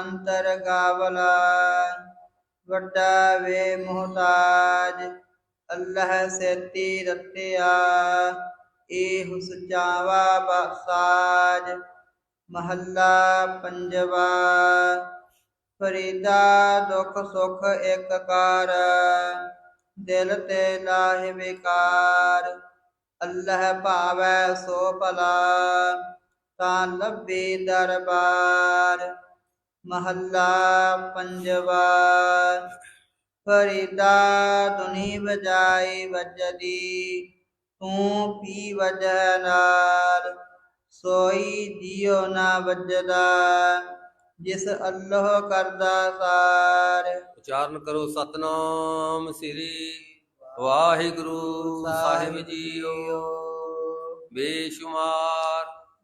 ਅੰਤਰ ਗਾਵਲਾ ਵੱਡਾ ਵੇ ਮੁਹਤਾਜ, ਅੱਲਾਹ ਸੇਤੀ ਰਤਿਆ, ਏਹ ਸੁਚਾਵਾ ਬਖਸਾਜ, ਮਹੱਲਾ ਪੰਜਵਾ, ਫਰੀਦਾ ਦੁਖ ਸੁਖ ਇੱਕ ਕਾਰ, ਦਿਲ ਤੇ ਲਾਹਿ ਵਿਕਾਰ, ਅੱਲਾਹ ਭਾਵੈ ਸੋ ਭਲਾ, ਤਾਂ ਲੱਭੇ ਦਰਬਾਰ। ਮਹੱਲਾ ਪੰਜਵਾ ਫਰੀਦਾ ਧੁਨੀ ਵਜਾਈ ਵਜਦੀ ਤੂੰ ਪੀ ਵਜੈ ਨਾਲ ਸੋਈ ਦਿਓ ਨਾ ਵੱਜਦਾ ਜਿਸ ਅੱਲਾਹ ਕਰਦਾ ਸਾਰ। ਉਚਾਰਨ ਕਰੋ ਸਤਨਾਮ ਸ੍ਰੀ ਵਾਹਿਗੁਰੂ ਸਾਹਿਬ ਜੀਓ। ਬੇਸ਼ੁਮਾਰ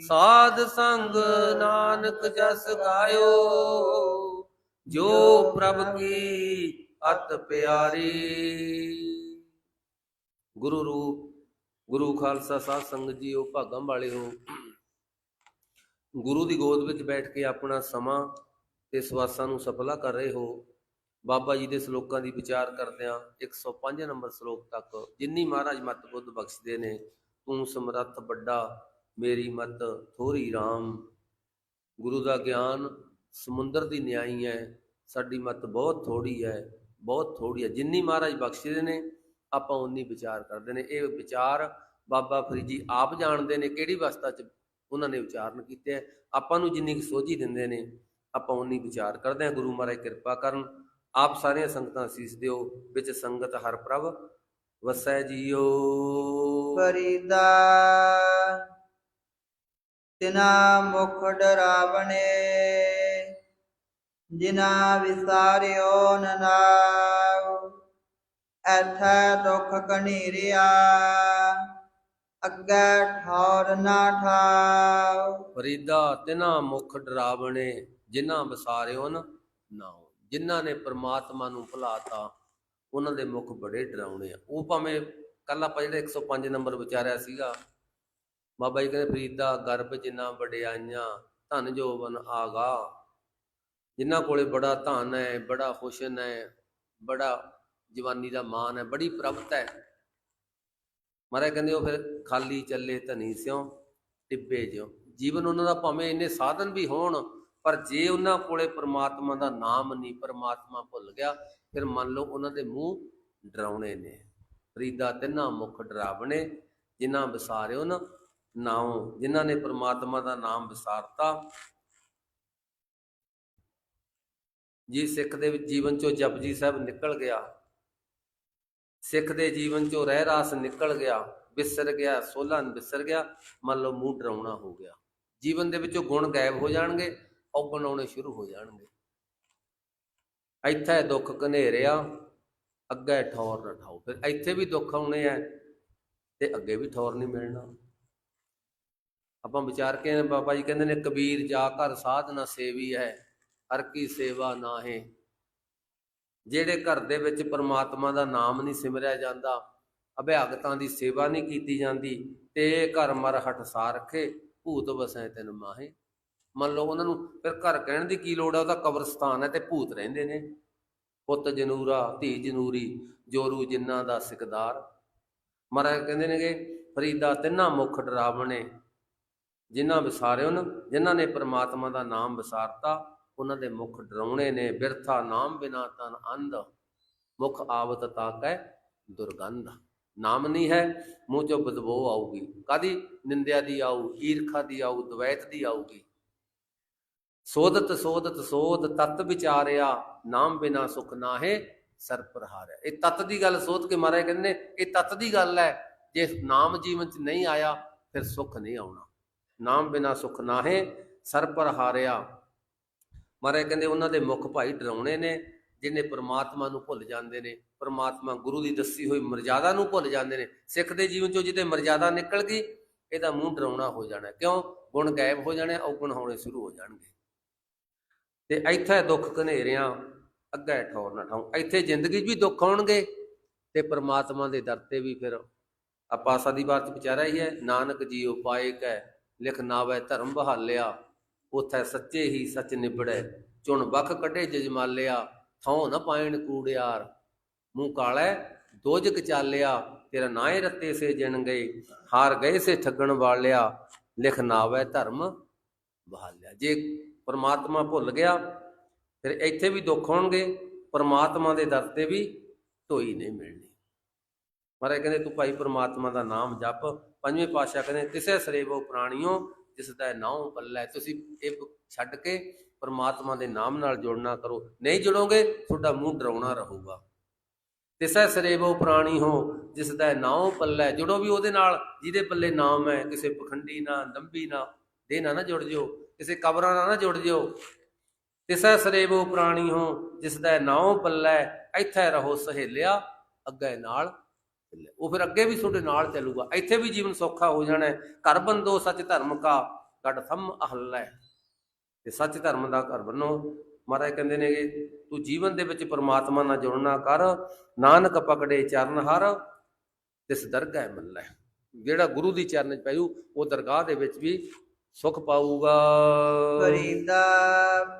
ਸਾਧ ਸੰਗ ਨਾਨਕ ਜਸ ਗਾਇਓ, ਜੋ ਪ੍ਰਭ ਕੀ ਅਤ ਪਿਆਰੀ। ਗੁਰੂ ਰੂਪ, ਗੁਰੂ ਖਾਲਸਾ ਸਾਧ ਸੰਗਤ ਜੀਓ ਭਾਗਾਂ ਵਾਲਿਓ ਗੁਰੂ ਦੀ ਗੋਦ ਵਿੱਚ ਬੈਠ ਕੇ ਆਪਣਾ ਸਮਾਂ ਤੇ ਸਵਾਸਾਂ ਨੂੰ ਸਫਲਾ ਕਰ ਰਹੇ ਹੋ। ਬਾਬਾ ਜੀ ਦੇ ਸ਼ਲੋਕਾਂ ਦੀ ਵਿਚਾਰ ਕਰਦਿਆਂ 105 ਨੰਬਰ ਸ਼ਲੋਕ ਤੱਕ ਜਿੰਨੀ ਮਹਾਰਾਜ ਮਤ ਬੁੱਧ ਬਖਸ਼ਦੇ ਨੇ, ਤੂੰ ਸਮਰੱਥ ਵੱਡਾ ਮੇਰੀ ਮਤ ਥੋੜੀ RAM ਗੁਰੂ ਦਾ ਗਿਆਨ ਸਮੁੰਦਰ ਦੀ ਨਿਆਈ ਹੈ। ਸਾਡੀ ਮਤ ਬਹੁਤ ਥੋੜੀ ਹੈ, ਬਹੁਤ ਥੋੜੀ ਹੈ। ਜਿੰਨੀ ਮਹਾਰਾਜ ਬਖਸ਼ਦੇ ਨੇ, ਆਪਾਂ ਉਨੀ ਵਿਚਾਰ ਕਰਦੇ ਨੇ। ਇਹ ਵਿਚਾਰ ਬਾਬਾ ਫਰੀਦ ਜੀ ਆਪ ਜਾਣਦੇ ਨੇ, ਕਿਹੜੀ ਅਵਸਥਾ 'ਚ ਉਹਨਾਂ ਨੇ ਉਚਾਰਨ ਕੀਤੇ ਆਪਾਂ ਨੂੰ ਜਿੰਨੀ ਕੁ ਸੋਝੀ ਦਿੰਦੇ ਨੇ, ਆਪਾਂ ਉਨੀ ਵਿਚਾਰ ਕਰਦੇ ਹਾਂ। ਗੁਰੂ ਮਹਾਰਾਜ ਕਿਰਪਾ ਕਰਨ, ਆਪ ਸਾਰੀਆਂ ਸੰਗਤਾਂ ਸੀਸ ਦਿਓ। ਵਿੱਚ ਸੰਗਤ ਹਰ ਪ੍ਰਭ ਵਸੈ ਜੀਓ। ਫਰੀਦਾ। ਤਿਨਾ ਮੁਖ ਡਰਾਵਣੇ ਜਿਨਾ ਵਿਸਾਰਿਓ ਨਨਾਉ ਐਥੈ ਦੁਖ ਕਣੀਰਿਆ ਅੱਗੇ ਠੌਰ ਨਾ ਠਾਉ। ਫਰੀਦਾ ਤਿਨਾ ਮੁਖ ਡਰਾਵਣੇ ਜਿਨ੍ਹਾਂ ਵਿਸਾਰਿਓ ਨ ਨਾਉ। ਜਿਨ੍ਹਾਂ ਨੇ ਪ੍ਰਮਾਤਮਾ ਨੂੰ ਭੁਲਾਤਾ, ਉਹਨਾਂ ਦੇ ਮੁਖ ਬੜੇ ਡਰਾਉਣੇ ਆ। ਉਹ ਭਾਵੇਂ ਕੱਲ ਆਪਾਂ ਜਿਹੜਾ 105 ਨੰਬਰ ਵਿਚਾਰਿਆ ਸੀਗਾ ਬਾਬਾ ਜੀ ਕਹਿੰਦੇ, ਫਰੀਦਾ ਗਰਭ ਜਿੰਨਾ ਵਡਿਆਈਆਂ ਧਨ ਜੋਬਨ ਆਗਾ। ਜਿਨ੍ਹਾਂ ਕੋਲੇ ਬੜਾ ਧਨ ਹੈ, ਬੜਾ ਹੁਸਨ ਹੈ, ਬੜਾ ਜਵਾਨੀ ਦਾ ਮਾਨ ਹੈ, ਬੜੀ ਪ੍ਰਭਤ ਹੈ। ਮਹਾਰਾਜ ਕਹਿੰਦੇ, ਉਹ ਫਿਰ ਖਾਲੀ ਚੱਲੇ ਧਨੀ ਸਿਓ ਟਿੱਬੇ ਜਿਉ। ਜੀਵਨ ਉਹਨਾਂ ਦਾ ਭਾਵੇਂ ਇੰਨੇ ਸਾਧਨ ਵੀ ਹੋਣ, ਪਰ ਜੇ ਉਹਨਾਂ ਕੋਲੇ ਪ੍ਰਮਾਤਮਾ ਦਾ ਨਾਮ ਨਹੀਂ, ਪ੍ਰਮਾਤਮਾ ਭੁੱਲ ਗਿਆ, ਫਿਰ ਮੰਨ ਲਓ ਉਹਨਾਂ ਦੇ ਮੂੰਹ ਡਰਾਉਣੇ ਨੇ। ਫਰੀਦਾ ਤਿੰਨਾ ਮੁਖ ਡਰਾਵਣੇ ਜਿਨ੍ਹਾਂ ਵਿਸਾਰਿਓ ਨਾ ਨਾਉ, ਜਿਨ੍ਹਾਂ ਨੇ ਪ੍ਰਮਾਤਮਾ ਦਾ ਨਾਮ ਵਿਸਾਰਤਾ। ਜੀ ਸਿੱਖ ਦੇ ਵਿੱਚ ਜੀਵਨ ਚੋਂ ਜਪਜੀ ਸਾਹਿਬ ਨਿਕਲ ਗਿਆ। ਸਿੱਖ ਦੇ ਜੀਵਨ ਚੋਂ ਰਹਿ ਰਾਸ ਨਿਕਲ ਗਿਆ ਵਿਸਰ ਗਿਆ, ਸੋਲਾਂ ਵਿਸਰ ਗਿਆ, ਮੰਨ ਲਓ ਮੂੰਹ ਡਰਾਉਣਾ ਹੋ ਗਿਆ। ਜੀਵਨ ਦੇ ਵਿੱਚੋਂ ਗੁਣ ਗਾਇਬ ਹੋ ਜਾਣਗੇ ਔਗਣ ਆਉਣੇ ਸ਼ੁਰੂ ਹੋ ਜਾਣਗੇ। ਇੱਥੇ ਦੁੱਖ ਘਨੇਰਿਆ, ਅੱਗੇ ਠੌਰ ਨਾ ਠਾਓ। ਫਿਰ ਇੱਥੇ ਵੀ ਦੁੱਖ ਆਉਣੇ ਆ ਤੇ ਅੱਗੇ ਵੀ ਠੌਰ ਨਹੀਂ ਮਿਲਣਾ। ਆਪਾਂ ਵਿਚਾਰ ਕੇ ਬਾਬਾ ਜੀ ਕਹਿੰਦੇ ਨੇ, ਕਬੀਰ ਜਾ ਘਰ ਸਾਧ ਨਾ ਸੇਵੀ ਹੈ, ਹਰ ਕੀ ਸੇਵਾ ਨਾਹੇ। ਜਿਹੜੇ ਘਰ ਦੇ ਵਿੱਚ ਪਰਮਾਤਮਾ ਦਾ ਨਾਮ ਨਹੀਂ ਸਿਮਰਿਆ ਜਾਂਦਾ, ਅਭਿਆਗਤਾਂ ਦੀ ਸੇਵਾ ਨਹੀਂ ਕੀਤੀ ਜਾਂਦੀ, ਤੇ ਘਰ ਮਰ ਹਟਸਾ ਰੱਖੇ, ਭੂਤ ਵਸੈ ਤੈਨ ਮਾਹੇ। ਮੰਨ ਲਓ ਉਹਨਾਂ ਨੂੰ ਫਿਰ ਘਰ ਕਹਿਣ ਦੀ ਕੀ ਲੋੜ ਹੈ ਉਹਦਾ ਕਬਰਸਤਾਨ ਹੈ ਤੇ ਭੂਤ ਰਹਿੰਦੇ ਨੇ। ਪੁੱਤ ਜਨੂਰਾ, ਧੀ ਜਨੂਰੀ, ਜੋਰੂ ਜਿੰਨਾ ਦਾ ਸਿਕਦਾਰ। ਮਹਾਰਾਜ ਕਹਿੰਦੇ ਨੇਗੇ, ਫਰੀਦਾ ਤਿੰਨਾ ਮੁਖ ਡਰਾਵਣੇ ਜਿਨ੍ਹਾਂ ਵਿਸਾਰਿਓ ਨਾ, ਜਿਨ੍ਹਾਂ ਨੇ ਪ੍ਰਮਾਤਮਾ ਦਾ ਨਾਮ ਵਿਸਾਰਤਾ, ਉਹਨਾਂ ਦੇ ਮੁਖ ਡਰਾਉਣੇ ਨੇ, ਬਿਰਥਾ ਨਾਮ ਬਿਨਾ ਤਨ ਅੰਧ, ਮੁਖ ਆਵਤ ਤਾਕੈ ਦੁਰਗੰਧ। ਨਾਮ ਨਹੀਂ ਹੈ, ਮੂੰਹ ਚੋਂ ਬਦਬੂ ਆਊਗੀ। ਕਾਦੀ ਨਿੰਦਿਆ ਦੀ ਆਊ, ਈਰਖਾ ਦੀ ਆਊ, ਦਵੈਤ ਦੀ ਆਊਗੀ? ਸੋਧਤ ਸੋਧਤ ਸੋਧ, ਤਤ ਵਿਚਾਰਿਆ, ਨਾਮ ਬਿਨਾ ਸੁਖ ਨਾਹੇ ਸਰ ਪ੍ਰਹਾਰਿਆ। ਇਹ ਤਤ ਦੀ ਗੱਲ ਸੋਧ ਕੇ ਮਹਾਰਾਜ ਕਹਿੰਦੇ ਨੇ, ਇਹ ਤਤ ਦੀ ਗੱਲ ਹੈ, ਜੇ ਨਾਮ ਜੀਵਨ ਚ ਨਹੀਂ ਆਇਆ, ਫਿਰ ਸੁਖ ਨਹੀਂ ਆਉਣਾ। ਨਾਮ ਬਿਨਾ ਸੁਖ ਨਾਹੇ, ਸਰ ਪ੍ਰਹਾਰਿਆ ਮਾਰੇ ਕਹਿੰਦੇ ਉਹਨਾਂ ਦੇ ਮੁੱਖ ਭਾਈ ਡਰਾਉਣੇ ਨੇ, ਜਿਹਨੇ ਪ੍ਰਮਾਤਮਾ ਨੂੰ ਭੁੱਲ ਜਾਂਦੇ ਨੇ। ਪ੍ਰਮਾਤਮਾ ਗੁਰੂ ਦੀ ਦੱਸੀ ਹੋਈ ਮਰਜ਼ਾਦਾ ਨੂੰ ਭੁੱਲ ਜਾਂਦੇ ਨੇ। ਸਿੱਖ ਦੇ ਜੀਵਨ ਚੋਂ ਜਿੱਤੇ ਮਰਜ਼ਾਦਾ ਨਿਕਲ ਗਈ, ਇਹਦਾ ਮੂੰਹ ਡਰਾਉਣਾ ਹੋ ਜਾਣਾ। ਕਿਉਂ? ਗੁਣ ਗਾਇਬ ਹੋ ਜਾਣੇ, ਔਗਣ ਹੋਣੇ ਸ਼ੁਰੂ ਹੋ ਜਾਣਗੇ। ਤੇ ਇੱਥੇ ਦੁੱਖ ਘਨੇਰਿਆਂ, ਅੱਗੇ ਠੌਰ ਨਾ ਠਾਉ। ਇੱਥੇ ਜ਼ਿੰਦਗੀ 'ਚ ਵੀ ਦੁੱਖ ਆਉਣਗੇ ਤੇ ਪ੍ਰਮਾਤਮਾ ਦੇ ਦਰ ਤੇ ਵੀ ਫਿਰ ਆਪਾਂ ਸਾਦੀ ਬਾਤ ਚ ਵਿਚਾਰਿਆ ਹੀ ਹੈ, ਨਾਨਕ ਜੀਉ ਪਾਏ ਕੈ ਲਿਖ ਨਾਵੇ ਧਰਮ ਬਹਾਲਿਆ, ਉਥੈ ਸੱਚੇ ਹੀ ਸੱਚ ਨਿਬੜੈ। ਚੁਣ ਬਖ ਕੱਢੇ ਜਜਮਾਲਿਆ ਥਾਂ ਨਾ ਪਾਇਣ ਕੂੜਿਆਰ। ਮੂੰਹ ਕਾਲੈ, ਦੋਜਕ ਚਾਲਿਆ ਤੇਰਾ ਨਾਏ ਰੱਤੇ ਸੇ ਜਣ ਗਏ, ਹਾਰ ਗਏ ਸੇ ਠੱਗਣ ਵਾਲਿਆ। ਲਿਖ ਨਾਵੇ ਧਰਮ ਬਹਾਲਿਆ। ਜੇ ਪਰਮਾਤਮਾ ਭੁੱਲ ਗਿਆ, ਫਿਰ ਇੱਥੇ ਵੀ ਦੁੱਖ ਹੋਣਗੇ, ਪਰਮਾਤਮਾ ਦੇ ਦਰ ਤੇ ਵੀ ਧੋਈ ਨਹੀਂ ਮਿਲਣੀ। ਮਹਾਰਾਜ ਕਹਿੰਦੇ, ਤੂੰ ਭਾਈ ਪ੍ਰਮਾਤਮਾ ਦਾ ਨਾਮ ਜਪ ਪੰਜਵੇਂ ਪਾਤਸ਼ਾਹ ਕਹਿੰਦੇ ਤਿਸੇ ਸਰੇਵੋ ਪ੍ਰਾਣੀਓ, ਜਿਸ ਦਾ ਨਾਮ ਪੱਲੇ ਤੁਸੀਂ ਇਹ ਛੱਡ ਕੇ ਪਰਮਾਤਮਾ ਦੇ ਨਾਮ ਨਾਲ ਜੁੜਨਾ ਕਰੋ। ਨਹੀਂ ਜੁੜੋਗੇ, ਤੁਹਾਡਾ ਮੂੰਹ ਡਰਾਉਣਾ ਰਹੂਗਾ। ਤਿਸੈ ਸਰੇਵੋ ਪ੍ਰਾਣੀ ਹੋ ਜਿਸ ਦਾ ਨਾਮ ਪੱਲੇ ਜੁੜੋ ਵੀ ਉਹਦੇ ਨਾਲ, ਜਿਹਦੇ ਪੱਲੇ ਨਾਮ ਹੈ। ਕਿਸੇ ਪਖੰਡੀ ਨਾਲ, ਲੰਬੀ ਨਾਲ ਦੇ ਨਾਲ ਨਾ ਜੁੜ ਜਿਓ। ਕਿਸੇ ਕਬਰਾਂ ਨਾਲ ਨਾ ਜੁੜ ਜਿਓ। ਤਿਸੈ ਸਰੇਵੋ ਪ੍ਰਾਣੀ ਹੋ ਜਿਸ ਦਾ ਨਾਮ ਪੱਲੇ ਇੱਥੇ ਰਹੋ ਸਹੇਲਿਆ, ਅੱਗੇ ਨਾਲ ਉਹ ਫਿਰ ਅੱਗੇ ਵੀ ਤੁਹਾਡੇ ਨਾਲ ਚੱਲੂਗਾ। ਇੱਥੇ ਵੀ ਜੀਵਨ ਸੌਖਾ ਹੋ ਜਾਣਾ ਹੈ। ਘਰ ਬੰਦੋ, ਸੱਚ ਧਰਮ ਕਾ ਗੜ ਥੰਮ ਅਹੱਲੈ ਤੇ ਸੱਚ ਧਰਮ ਦਾ ਘਰ ਬੰਨੋ। ਮਹਾਰਾਜ ਕਹਿੰਦੇ ਨੇ ਤੂੰ ਜੀਵਨ ਦੇ ਵਿੱਚ ਪ੍ਰਮਾਤਮਾ ਨਾਲ ਜੁੜਨਾ ਕਰ। ਨਾਨਕ ਪਕੜੇ ਚਰਨ ਹਰ, ਤਿਸ ਦਰਗਾਹ ਮੱਲੈ। ਜਿਹੜਾ ਗੁਰੂ ਦੀ ਚਰਨ ਚ ਪਊ ਉਹ ਦਰਗਾਹ ਦੇ ਵਿੱਚ ਵੀ ਸੁਖ ਪਾਊਗਾ। ਫਰੀਦਾ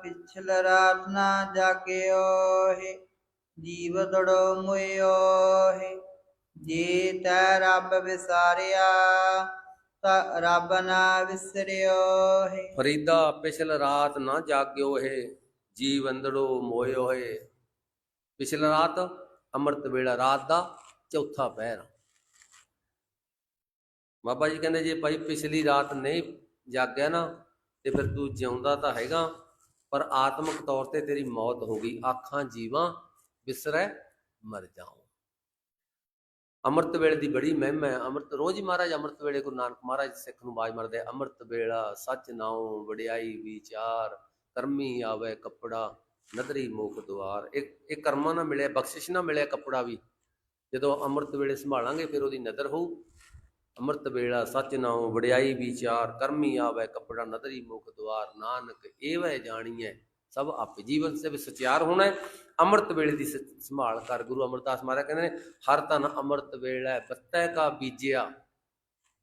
ਪਿਛਲ ਰਾਤ ਨਾ ਜਾਗਿਓ ਹੈ, ਜੀਵ ਦੜੋ ਮੁਇਓ ਹੈ। ਜੇ ਤੈ ਰੱਬ ਵਿਸਾਰਿਆ, ਤਾ ਰੱਬ ਨਾ ਵਿਸਰਿਓ ਹੈ। ਫਰੀਦਾ ਪਿਛਲ ਰਾਤ ਨਾ ਜਾਗਿਓ ਹੈ, ਜੀਵ ਅੰਦੜੋ ਮੋਇਓ ਹੈ। ਪਿਛਲ ਰਾਤ, ਅੰਮ੍ਰਿਤ ਵੇਲਾ ਰਾਤ ਦਾ ਚੌਥਾ ਪਹਿਰ। ਬਾਬਾ ਜੀ ਕਹਿੰਦੇ ਜੇ ਭਾਈ ਪਿਛਲੀ ਰਾਤ ਨਹੀਂ ਜਾਗਿਆ ਨਾ, ਤੇ ਫਿਰ ਤੂੰ ਜਿਉਂਦਾ ਤਾਂ ਹੈਗਾ, ਪਰ ਆਤਮਿਕ ਤੌਰ ਤੇ ਤੇਰੀ ਮੌਤ ਹੋ ਗਈ। ਆਖਾਂ ਜੀਵਾਂ ਵਿਸਰੈ ਮਰ ਜਾਉ। ਅੰਮ੍ਰਿਤ ਵੇਲੇ ਦੀ ਬੜੀ ਮਹਿਮਾ ਹੈ। ਅੰਮ੍ਰਿਤ, ਰੋਜ਼ ਮਹਾਰਾਜ ਅੰਮ੍ਰਿਤ ਵੇਲੇ ਗੁਰੂ ਨਾਨਕ ਮਹਾਰਾਜ ਸਿੱਖ ਨੂੰ ਬਾਜ ਮਰਦੇ ਅੰਮ੍ਰਿਤ ਵੇਲਾ, ਸੱਚ ਨਾਉ, ਵਡਿਆਈ ਵਿਚਾਰ, ਕਰਮੀ ਆਵੇ ਕੱਪੜਾ, ਨਦਰੀ ਮੁਖ ਦੁਆਰ ਇਹ ਇਹ ਕਰਮਾਂ ਨਾਲ ਮਿਲਿਆ, ਬਖਸ਼ਿਸ਼ ਨਾਲ ਮਿਲਿਆ ਕੱਪੜਾ ਵੀ। ਜਦੋਂ ਅੰਮ੍ਰਿਤ ਵੇਲੇ ਸੰਭਾਲਾਂਗੇ, ਫਿਰ ਉਹਦੀ ਨਦਰ ਹੋਊ। ਅੰਮ੍ਰਿਤ ਵੇਲਾ, ਸੱਚ ਨਾਉ, ਵਡਿਆਈ ਵਿਚਾਰ, ਕਰਮੀ ਆਵੇ ਕੱਪੜਾ, ਨਦਰੀ ਮੁਖ ਦੁਆਰ ਨਾਨਕ, ਏਵੈ ਜਾਣੀਐ। ਸਭ ਆਪੇ ਜੀਵਨ ਸੇ ਸਚਿਆਰ ਹੋਣਾ ਹੈ। ਅੰਮ੍ਰਿਤ ਵੇਲੇ ਦੀ ਸ- ਸੰਭਾਲ ਕਰ ਗੁਰੂ ਅਮਰਦਾਸ ਮਹਾਰਾਜ ਕਹਿੰਦੇ ਨੇ, ਹਰ ਤਨ ਅੰਮ੍ਰਿਤ ਵੇਲਾ ਬੱਤੈ ਕਾ ਬੀਜਿਆ।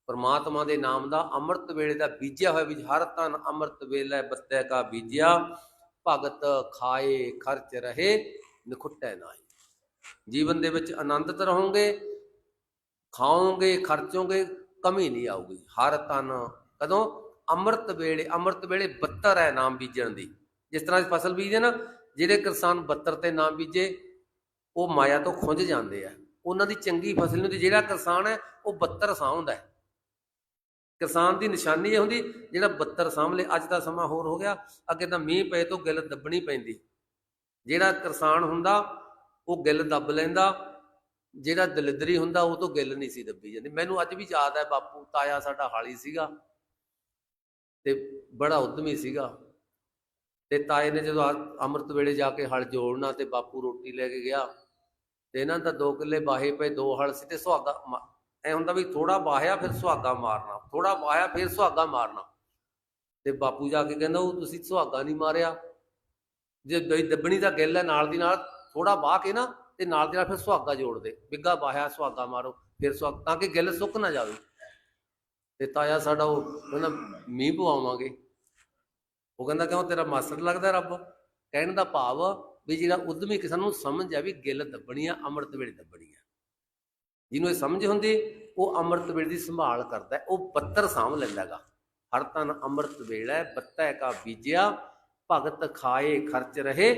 ਪਰਮਾਤਮਾ ਦੇ ਨਾਮ ਦਾ ਅੰਮ੍ਰਿਤ ਵੇਲੇ ਦਾ ਬੀਜਿਆ ਹੋਇਆ ਵਿੱਚ ਹਰ ਤਨ ਅੰਮ੍ਰਿਤ ਵੇਲਾ ਬੱਤੈ ਕਾ ਬੀਜਿਆ। ਭਗਤ ਖਾਏ ਖਰਚ ਰਹੇ, ਨਿਖੁੱਟੈ ਨਾਹੀ। ਜੀਵਨ ਦੇ ਵਿੱਚ ਆਨੰਦਤ ਰਹੋਗੇ, ਖਾਓਗੇ, ਖਰਚੋਗੇ, ਕਮੀ ਨਹੀਂ ਆਊਗੀ। ਹਰ ਤਨ ਕਦੋਂ? ਅੰਮ੍ਰਿਤ ਵੇਲੇ ਅੰਮ੍ਰਿਤ ਵੇਲੇ 72 ਹੈ ਨਾਮ ਬੀਜਣ ਦੀ। ਜਿਸ ਤਰ੍ਹਾਂ ਫਸਲ ਬੀਜਦੇ ਨਾ, ਜਿਹੜੇ ਕਿਸਾਨ 72 ਤੇ ਨਾ ਬੀਜੇ, ਉਹ ਮਾਇਆ ਤੋਂ ਖੁੰਝ ਜਾਂਦੇ ਆ। ਉਹਨਾਂ ਦੀ ਚੰਗੀ ਫਸਲ ਨਹੀਂ ਹੁੰਦੀ, ਜਿਹੜਾ ਕਿਸਾਨ ਹੈ, ਉਹ 72 ਸਾਂਭਦਾ ਹੈ। ਕਿਸਾਨ ਦੀ ਨਿਸ਼ਾਨੀ ਇਹ ਹੁੰਦੀ, ਜਿਹੜਾ 72 ਸਾਂਭ ਲੇ ਅੱਜ ਦਾ ਸਮਾਂ ਹੋਰ ਹੋ ਗਿਆ, ਅੱਗੇ ਤਾਂ ਮੀਂਹ ਪਏ ਤੋਂ ਗਿੱਲ ਦੱਬਣੀ ਪੈਂਦੀ। ਜਿਹੜਾ ਕਿਸਾਨ ਹੁੰਦਾ, ਉਹ ਗਿੱਲ ਦੱਬ ਲੈਂਦਾ, ਜਿਹੜਾ ਦਲਿਦਰੀ ਹੁੰਦਾ, ਉਹ ਤੋਂ ਗਿੱਲ ਨਹੀਂ ਸੀ ਦੱਬੀ ਜਾਂਦੀ। ਮੈਨੂੰ ਅੱਜ ਵੀ ਯਾਦ ਹੈ, ਬਾਪੂ, ਤਾਇਆ ਸਾਡਾ ਹਾਲੀ ਸੀਗਾ, ਤੇ ਬੜਾ ਉਦਮੀ ਸੀਗਾ। ਤੇ ਤਾਏ ਨੇ ਜਦੋਂ ਅੰਮ੍ਰਿਤ ਵੇਲੇ ਜਾ ਕੇ ਹਲ ਜੋੜਨਾ ਤੇ ਬਾਪੂ ਰੋਟੀ ਲੈ ਕੇ ਗਿਆ, ਤੇ ਇਹਨਾਂ ਦਾ ਦੋ ਕਿੱਲੇ ਬਾਹੇ ਪਏ, ਦੋ ਹਲ ਸੀ ਤੇ ਸੁਹਾਗਾ ਮਾ- ਐ ਹੁੰਦਾ ਵੀ ਥੋੜਾ ਬਾਹਿਆ ਫਿਰ ਸੁਹਾਗਾ ਮਾਰਨਾ ਥੋੜਾ ਬਾਹਿਆ ਫਿਰ ਸੁਹਾਗਾ ਮਾਰਨਾ। ਤੇ ਬਾਪੂ ਜਾ ਕੇ ਕਹਿੰਦਾ, ਉਹ ਤੁਸੀਂ ਸੁਹਾਗਾ ਨਹੀਂ ਮਾਰਿਆ। ਜੇ ਦਈ ਦੱਬਣੀ ਦਾ ਗਿੱਲ ਹੈ ਨਾਲ ਦੀ ਨਾਲ ਥੋੜਾ ਬਾਹ ਕੇ ਨਾ, ਤੇ ਨਾਲ ਦੀ ਨਾਲ ਫਿਰ ਸੁਹਾਗਾ ਜੋੜ ਦੇ। ਬਿੱਗਾ ਬਾਹਿਆ, ਸੁਹਾਗਾ ਮਾਰੋ, ਫਿਰ ਸੁਹਾਗ ਤਾਂ ਕਿ ਗਿੱਲ ਸੁੱਕ ਨਾ ਜਾਵੇ। ਤੇ ਤਾਇਆ ਸਾਡਾ ਉਹ ਕਹਿੰਦਾ, ਮੀਂਹ ਪਵਾਵਾਂਗੇ। ਉਹ ਕਹਿੰਦਾ ਕਿਉਂ ਤੇਰਾ ਮਾਸਟਰ ਲੱਗਦਾ ਰੱਬ? ਕਹਿਣ ਦਾ ਭਾਵ ਵੀ ਜਿਹੜਾ ਉਦਮੀ ਕਿਸਾਨ ਨੂੰ ਸਮਝ ਆ ਵੀ ਗਿੱਲ ਦੱਬਣੀ ਆ ਅੰਮ੍ਰਿਤ ਵੇਲੇ ਦੱਬਣੀ ਆ ਜਿਹਨੂੰ ਇਹ ਸਮਝ ਹੁੰਦੀ, ਉਹ ਅੰਮ੍ਰਿਤ ਵੇਲੇ ਦੀ ਸੰਭਾਲ ਕਰਦਾ ਉਹ ਪੱਤਰ ਸਾਂਭ ਲੈਂਦਾਗਾ ਹਰ ਤਨ ਅੰਮ੍ਰਿਤ ਵੇਲੇ ਬੱਤੈ ਕਾ ਬੀਜਿਆ, ਭਗਤ ਖਾਏ, ਖਰਚ ਰਹੇ,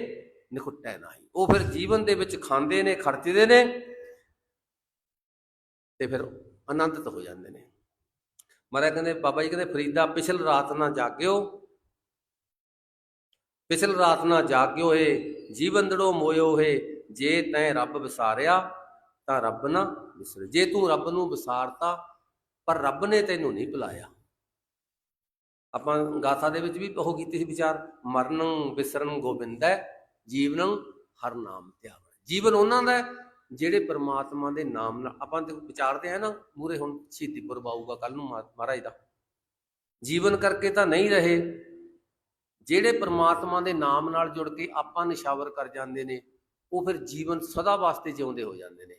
ਨਿਖੁੱਟੈ ਨਾਹੀ। ਉਹ ਫਿਰ ਜੀਵਨ ਦੇ ਵਿੱਚ ਖਾਂਦੇ ਨੇ, ਖਰਚਦੇ ਨੇ, ਤੇ ਫਿਰ ਆਨੰਦਿਤ ਹੋ ਜਾਂਦੇ ਨੇ। ਮਹਾਰਾਜ ਕਹਿੰਦੇ, ਬਾਬਾ ਜੀ ਕਹਿੰਦੇ, ਫਰੀਦਾ, ਪਿਛਲ ਰਾਤ ਨਾ ਜਾਗਿਓ। ਪਿਛਲ ਰਾਤ ਨਾ ਜਾਗਿਓ ਏ ਜੀਵੰਦੜੋ ਮੋਇਓ ਏ, ਜੇ ਤੈਂ ਰੱਬ ਵਿਸਾਰਿਆ, ਤਾਂ ਰੱਬ ਨਾ ਵਿਸਰੇ। ਜੇ ਤੂੰ ਰੱਬ ਨੂੰ ਵਿਸਾਰਤਾ, ਪਰ ਰੱਬ ਨੇ ਤੈਨੂੰ ਨਹੀਂ ਭੁਲਾਇਆ ਆਪਾਂ ਗਾਥਾ ਦੇ ਵਿੱਚ ਵੀ ਉਹ ਕੀਤੀ ਸੀ ਵਿਚਾਰ, ਮਰਨ ਵਿਸਰਨ ਗੋਬਿੰਦੈ, ਜੀਵਨੰ ਹਰ ਨਾਮ ਧਿਆਵਣ ਜੀਵਨ ਉਹਨਾਂ ਦਾ ਜਿਹੜੇ ਪ੍ਰਮਾਤਮਾ ਦੇ ਨਾਮ ਨਾਲ, ਆਪਾਂ ਤੇ ਵਿਚਾਰਦੇ ਆ ਨਾ ਮੂਰੇ ਹੁਣ ਸ਼ਹੀਦੀ ਪੁਰਬ ਆਊਗਾ ਕੱਲ ਨੂੰ ਮਹਾਰਾਜ ਦਾ। ਜੀਵਨ ਕਰਕੇ ਤਾਂ ਨਹੀਂ ਰਹੇ ਜਿਹੜੇ ਪ੍ਰਮਾਤਮਾ ਦੇ ਨਾਮ ਨਾਲ ਜੁੜ ਕੇ ਆਪਾਂ ਨਿਸ਼ਾਵਰ ਕਰ ਜਾਂਦੇ ਨੇ, ਉਹ ਫਿਰ ਜੀਵਨ ਸਦਾ ਵਾਸਤੇ ਜਿਉਂਦੇ ਹੋ ਜਾਂਦੇ ਨੇ।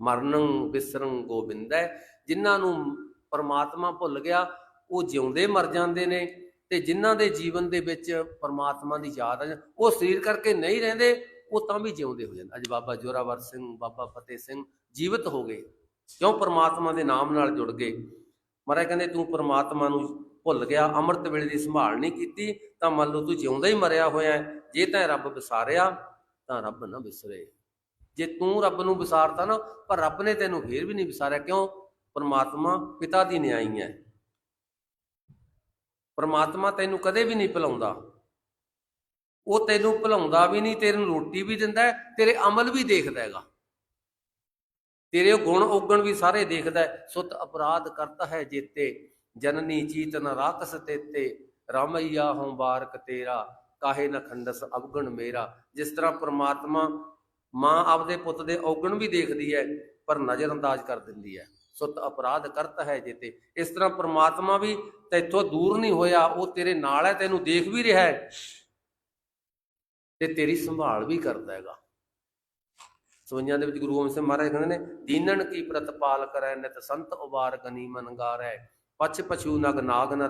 ਮਰਨੰ ਬਿਸਰੰ ਗੋਬਿੰਦੈ, ਜਿਨ੍ਹਾਂ ਨੂੰ ਪਰਮਾਤਮਾ ਭੁੱਲ ਗਿਆ, ਉਹ ਜਿਉਂਦੇ ਮਰ ਜਾਂਦੇ ਨੇ ਤੇ ਜਿਨ੍ਹਾਂ ਦੇ ਜੀਵਨ ਦੇ ਵਿੱਚ ਪਰਮਾਤਮਾ ਦੀ ਯਾਦ ਆ ਜਾਂ- ਉਹ ਸਰੀਰ ਕਰਕੇ ਨਹੀਂ ਰਹਿੰਦੇ, ਉਹ ਤਾਂ ਵੀ ਜਿਉਂਦੇ ਹੋ ਜਾਂਦੇ। ਅੱਜ ਬਾਬਾ ਜੋਰਾਵਰ ਸਿੰਘ, ਬਾਬਾ ਫਤਿਹ ਸਿੰਘ ਜੀਵਤ ਹੋ ਗਏ, ਕਿਉਂ ਪਰਮਾਤਮਾ ਦੇ ਨਾਮ ਨਾਲ ਜੁੜ ਗਏ? ਮਹਾਰਾਜ ਕਹਿੰਦੇ, ਤੂੰ ਪਰਮਾਤਮਾ ਨੂੰ ਭੁੱਲ ਗਿਆ, ਅੰਮ੍ਰਿਤ ਵੇਲੇ ਦੀ ਸੰਭਾਲ ਨਹੀਂ ਕੀਤੀ, ਤਾਂ ਮੰਨ ਲਓ ਤੂੰ ਜਿਉਂਦਾ ਹੀ ਮਰਿਆ ਹੋਇਆ ਜੇ ਤੈਂ ਰੱਬ ਵਿਸਾਰਿਆ, ਤਾਂ ਰੱਬ ਨਾ ਵਿਸਰੇ। ਜੇ ਤੂੰ ਰੱਬ ਨੂੰ ਵਿਸਾਰਤਾ ਨਾ, ਪਰ ਰੱਬ ਨੇ ਤੈਨੂੰ ਫੇਰ ਵੀ ਨਹੀਂ ਵਿਸਾਰਿਆ। ਕਿਉਂ? ਪਰਮਾਤਮਾ ਪਿਤਾ ਦੀ ਨਿਆਈ ਹੈ। ਪਰਮਾਤਮਾ ਤੈਨੂੰ ਕਦੇ ਵੀ ਨਹੀਂ ਭੁਲਾਉਂਦਾ। ਉਹ ਤੈਨੂੰ ਭੁਲਾਉਂਦਾ ਵੀ ਨਹੀਂ ਨੂੰ ਰੋਟੀ ਵੀ ਦਿੰਦਾ ਤੇਰੇ ਅਮਲ ਵੀ ਦੇਖਦਾ ਹੈਗਾ। ਤੇਰੇ ਉਹ ਗੁਣ ਔਗਣ ਵੀ ਸਾਰੇ ਦੇਖਦਾ ਹੈ। ਸੁਤ ਅਪਰਾਧ ਕਰਤਾ ਹੈ ਜੇਤੇ। ਜਨਨੀ ਚੀਤ ਨ ਰਾਕਸ ਤੇਤੇ, ਰਾਮਈਆ ਹਉ ਬਾਰਕ ਤੇਰਾ, ਕਾਹੇ ਨ ਖੰਡਸ ਅਵਗਣ ਮੇਰਾ। ਜਿਸ ਤਰ੍ਹਾਂ ਪ੍ਰਮਾਤਮਾ ਮਾਂ ਆਪਦੇ ਪੁੱਤ ਦੇ ਔਗਣ ਵੀ ਦੇਖਦੀ ਹੈ, ਪਰ ਨਜ਼ਰ ਅੰਦਾਜ਼ ਕਰ ਦਿੰਦੀ ਹੈ। ਸੁਤ ਅਪਰਾਧ ਕਰਤਾ ਹੈ ਜੇਤੇ। ਇਸ ਤਰ੍ਹਾਂ ਪ੍ਰਮਾਤਮਾ ਵੀ ਤੈਥੋਂ ਦੂਰ ਨਹੀਂ ਹੋਇਆ, ਉਹ ਤੇਰੇ ਨਾਲ ਹੈ, ਤੈਨੂੰ ਦੇਖ ਵੀ ਰਿਹਾ ਹੈ। ਤੇ ਤੇਰੀ ਸੰਭਾਲ ਵੀ ਕਰਦਾ ਹੈਗਾ। ਸਵਈਆਂ ਦੇ ਵਿੱਚ ਗੁਰੂ ਗੋਬਿੰਦ ਸਿੰਘ ਮਹਾਰਾਜ ਕਹਿੰਦੇ ਨੇ, ਦੀਨਨ ਕੀ ਪ੍ਰਤਪਾਲ ਕਰੈ, ਨਿਤ ਸੰਤ ਉਬਾਰ ਗਨੀ ਮਨ ਗਾਰੈ। ਪਛ ਪਛੂ ਨਗ ਨਾਗ ਨ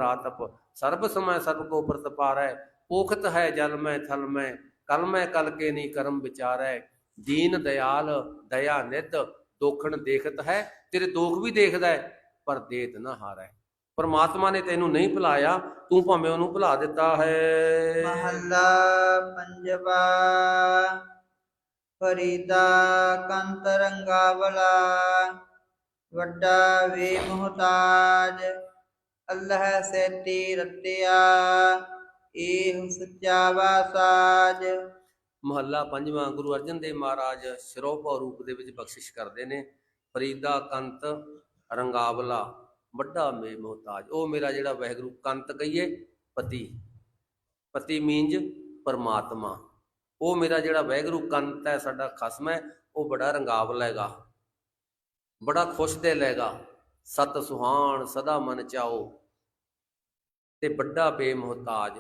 ਸਰਬ ਸਮੈ ਸਰਬ ਕੋ ਪ੍ਰਤਪਾਰੈ ਪੋਖਤ ਹੈ ਜਲ ਮੈਂ ਥਲ ਮੈਂ, ਕਲ ਮੈਂ ਕਲ ਕੇ ਨੀ ਕਰਮ ਵਿਚਾਰੈ, ਦੀਨ ਦਿਆਲ ਦਇਆ ਨਿਧ ਦੋਖਣ ਦੇਖਤ ਹੈ, ਤੇਰੇ ਦੋਖ ਵੀ ਦੇਖਦਾ ਹੈ, ਪਰ ਦੇਤ ਨਾ ਹਾਰੈ। ਪਰਮਾਤਮਾ ਨੇ ਤੈਨੂੰ ਨਹੀਂ ਭੁਲਾਇਆ, ਤੂੰ ਭਾਵੇਂ ਉਹਨੂੰ ਭੁਲਾ ਦਿੱਤਾ ਹੈ। ਮਹੱਲਾ ਪੰਜਵਾ, ਫਰੀਦਾ ਕੰਤ ਰੰਗਾਵਲਾ। ਵੱਡਾ ਵੇ ਮੁਹਤਾਜ, ਅੱਲਾਹ ਸੈਤੀ ਰਤਿਆ, ਏਹ ਸੱਚਾ ਵਾਸਾਜ ਮਹੱਲਾ ਪੰਜਵਾਂ ਗੁਰੂ ਅਰਜਨ ਦੇਵ ਮਹਾਰਾਜ ਸ਼ਰੋਭਾ ਰੂਪ ਦੇ ਵਿੱਚ ਬਖਸ਼ਿਸ਼ ਕਰਦੇ ਨੇ। ਫਰੀਦਾ ਕੰਤ ਰੰਗਾਵਲਾ, ਵੱਡਾ ਮੇ ਮੁਹਤਾਜ। ਉਹ ਮੇਰਾ ਜਿਹੜਾ ਵਾਹਿਗੁਰੂ ਕੰਤ ਕਹੀਏ, ਪਤੀ। ਪਤੀ ਮੀਨਜ ਪਰਮਾਤਮਾ। ਉਹ ਮੇਰਾ ਜਿਹੜਾ ਵਾਹਿਗੁਰੂ ਕੰਤ ਹੈ, ਸਾਡਾ ਖਸਮ ਹੈ, ਉਹ ਬੜਾ ਰੰਗਾਵਲਾ ਹੈਗਾ। ਬੜਾ ਖੁਸ਼ ਦਿਲ ਹੈਗਾ। ਸਤ ਸੁਹਾਣ ਸਦਾ ਮਨ ਚਾਓ। ਤੇ ਵੱਡਾ ਬੇਮੁਹਤਾਜ।